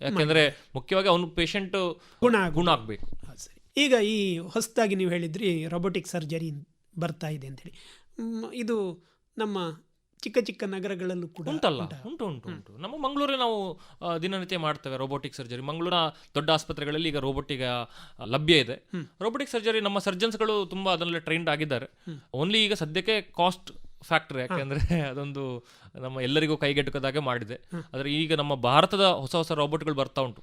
Speaker 2: ಯಾಕೆಂದರೆ ಮುಖ್ಯವಾಗಿ ಅವನು ಪೇಷಂಟ್
Speaker 1: ಗುಣ
Speaker 2: ಗುಣ ಆಗಬೇಕು.
Speaker 1: ಸರಿ. ಈಗ ಈ ಹೊಸದಾಗಿ ನೀವು ಹೇಳಿದ್ರಿ ರೊಬೊಟಿಕ್ ಸರ್ಜರಿ ಬರ್ತಾ ಇದೆ ಅಂತೇಳಿ ಮ್, ಇದು ನಮ್ಮ ಚಿಕ್ಕ ಚಿಕ್ಕ ನಗರಗಳಲ್ಲೂ ಕೂಡ
Speaker 2: ಉಂಟಲ್ಲ?
Speaker 1: ಉಂಟಾ?
Speaker 2: ಉಂಟು ಉಂಟು ನಮ್ಮ ಮಂಗಳೂರಲ್ಲಿ ನಾವು ದಿನನಿತ್ಯ ಮಾಡ್ತೇವೆ ರೋಬೋಟಿಕ್ ಸರ್ಜರಿ ಮಂಗಳೂರಿನ ದೊಡ್ಡ ಆಸ್ಪತ್ರೆಗಳಲ್ಲಿ ಈಗ ರೋಬೋಟಿಕ್ ಲಭ್ಯ ಇದೆ. ರೋಬೋಟಿಕ್ ಸರ್ಜರಿ ನಮ್ಮ ಸರ್ಜನ್ಸ್ಗಳು ತುಂಬ ಅದರಲ್ಲಿ ಟ್ರೈನ್ಡ್ ಆಗಿದ್ದಾರೆ. ಓನ್ಲಿ ಈಗ ಸದ್ಯಕ್ಕೆ ಕಾಸ್ಟ್ ಫ್ಯಾಕ್ಟರ್ ಯಾಕೆಂದ್ರೆ ಅದೊಂದು ನಮ್ಮ ಎಲ್ಲರಿಗೂ ಕೈಗೆಟುಕದಾಗೆ ಮಾಡಿದೆ. ಆದರೆ ಈಗ ನಮ್ಮ ಭಾರತದ ಹೊಸ ಹೊಸ ರೋಬೋಟ್ಗಳು ಬರ್ತಾ ಉಂಟು.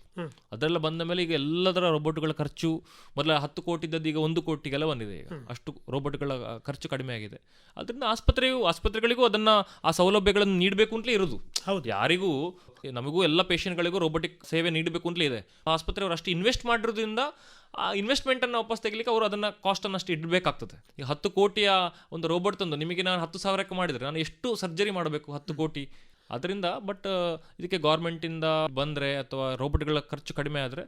Speaker 2: ಅದೆಲ್ಲ ಬಂದ ಮೇಲೆ ಈಗ ಎಲ್ಲದರ ರೋಬೋಟ್ಗಳ ಖರ್ಚು ಮೊದಲ ಹತ್ತು ಕೋಟಿ ಇದ್ದದ್ದು ಈಗ ಒಂದು ಕೋಟಿಗೆಲ್ಲ ಬಂದಿದೆ ಈಗ. ಅಷ್ಟು ರೋಬೋಟ್ಗಳ ಖರ್ಚು ಕಡಿಮೆ ಆಗಿದೆ. ಅದರಿಂದ ಆಸ್ಪತ್ರೆಯು ಆಸ್ಪತ್ರೆಗಳಿಗೂ ಅದನ್ನ ಆ ಸೌಲಭ್ಯಗಳನ್ನು ನೀಡಬೇಕು ಅಂತಲೇ ಇರೋದು.
Speaker 1: ಹೌದು.
Speaker 2: ಯಾರಿಗೂ, ನಮಗೂ ಎಲ್ಲ ಪೇಷಂಟ್ಗಳಿಗೂ ರೋಬೋಟಿಕ್ ಸೇವೆ ನೀಡಬೇಕು ಅಂತಲೇ ಇದೆ. ಆಸ್ಪತ್ರೆಯವರು ಅಷ್ಟು ಇನ್ವೆಸ್ಟ್ ಮಾಡಿರೋದ್ರಿಂದ, ಆ ಇನ್ವೆಸ್ಟ್ಮೆಂಟನ್ನು ವಾಪಸ್ ತೆಗಿಲಿಕ್ಕೆ ಅವರು ಅದನ್ನು ಕಾಸ್ಟನ್ನು ಅಷ್ಟು ಇಡಬೇಕಾಗ್ತದೆ. ಈಗ ಹತ್ತು ಕೋಟಿಯ ಒಂದು ರೋಬೋಟ್ ತಂದು, ನಿಮಗೆ ನಾನು ಹತ್ತು ಸಾವಿರಕ್ಕೆ ಮಾಡಿದರೆ ನಾನು ಎಷ್ಟು ಸರ್ಜರಿ ಮಾಡಬೇಕು ಹತ್ತು ಕೋಟಿ? ಅದರಿಂದ ಬಟ್ ಇದಕ್ಕೆ ಗೌರ್ಮೆಂಟಿಂದ ಬಂದರೆ ಅಥವಾ ರೋಬೋಟ್ಗಳ ಖರ್ಚು ಕಡಿಮೆ ಆದರೆ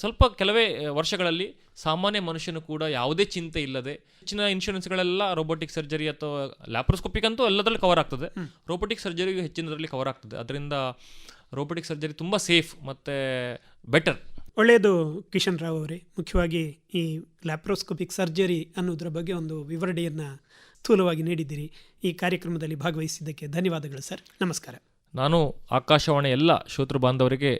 Speaker 2: ಸ್ವಲ್ಪ ಕೆಲವೇ ವರ್ಷಗಳಲ್ಲಿ ಸಾಮಾನ್ಯ ಮನುಷ್ಯನು ಕೂಡ ಯಾವುದೇ ಚಿಂತೆ ಇಲ್ಲದೆ ಹೆಚ್ಚಿನ ಇನ್ಶೂರೆನ್ಸ್ಗಳೆಲ್ಲ ರೋಬೋಟಿಕ್ ಸರ್ಜರಿ ಅಥವಾ ಲ್ಯಾಪ್ರೋಸ್ಕೋಪಿಕ್ ಅಂತೂ ಎಲ್ಲದರಲ್ಲಿ ಕವರ್ ಆಗ್ತದೆ. ರೋಬೋಟಿಕ್ ಸರ್ಜರಿಗೂ ಹೆಚ್ಚಿನದರಲ್ಲಿ ಕವರ್ ಆಗ್ತದೆ. ಅದರಿಂದ ರೋಬೋಟಿಕ್ ಸರ್ಜರಿ ತುಂಬ ಸೇಫ್ ಮತ್ತು ಬೆಟರ್
Speaker 1: ಒಳ್ಳೆಯದು ಕಿಶನ್ ರಾವ್ ಅವರೇ. ಮುಖ್ಯವಾಗಿ ಈ ಲ್ಯಾಪ್ರೋಸ್ಕೋಪಿಕ್ ಸರ್ಜರಿ ಅನ್ನೋದ್ರ ಬಗ್ಗೆ ಒಂದು ವಿವರಣೆಯನ್ನು ಸ್ಥೂಲವಾಗಿ ನೀಡಿದ್ದೀರಿ. ಈ ಕಾರ್ಯಕ್ರಮದಲ್ಲಿ ಭಾಗವಹಿಸಿದ್ದಕ್ಕೆ ಧನ್ಯವಾದಗಳು ಸರ್. ನಮಸ್ಕಾರ.
Speaker 2: ನಾನು ಆಕಾಶವಾಣಿ ಎಲ್ಲ ಶ್ರೋತೃ ಬಾಂಧವರಿಗೆ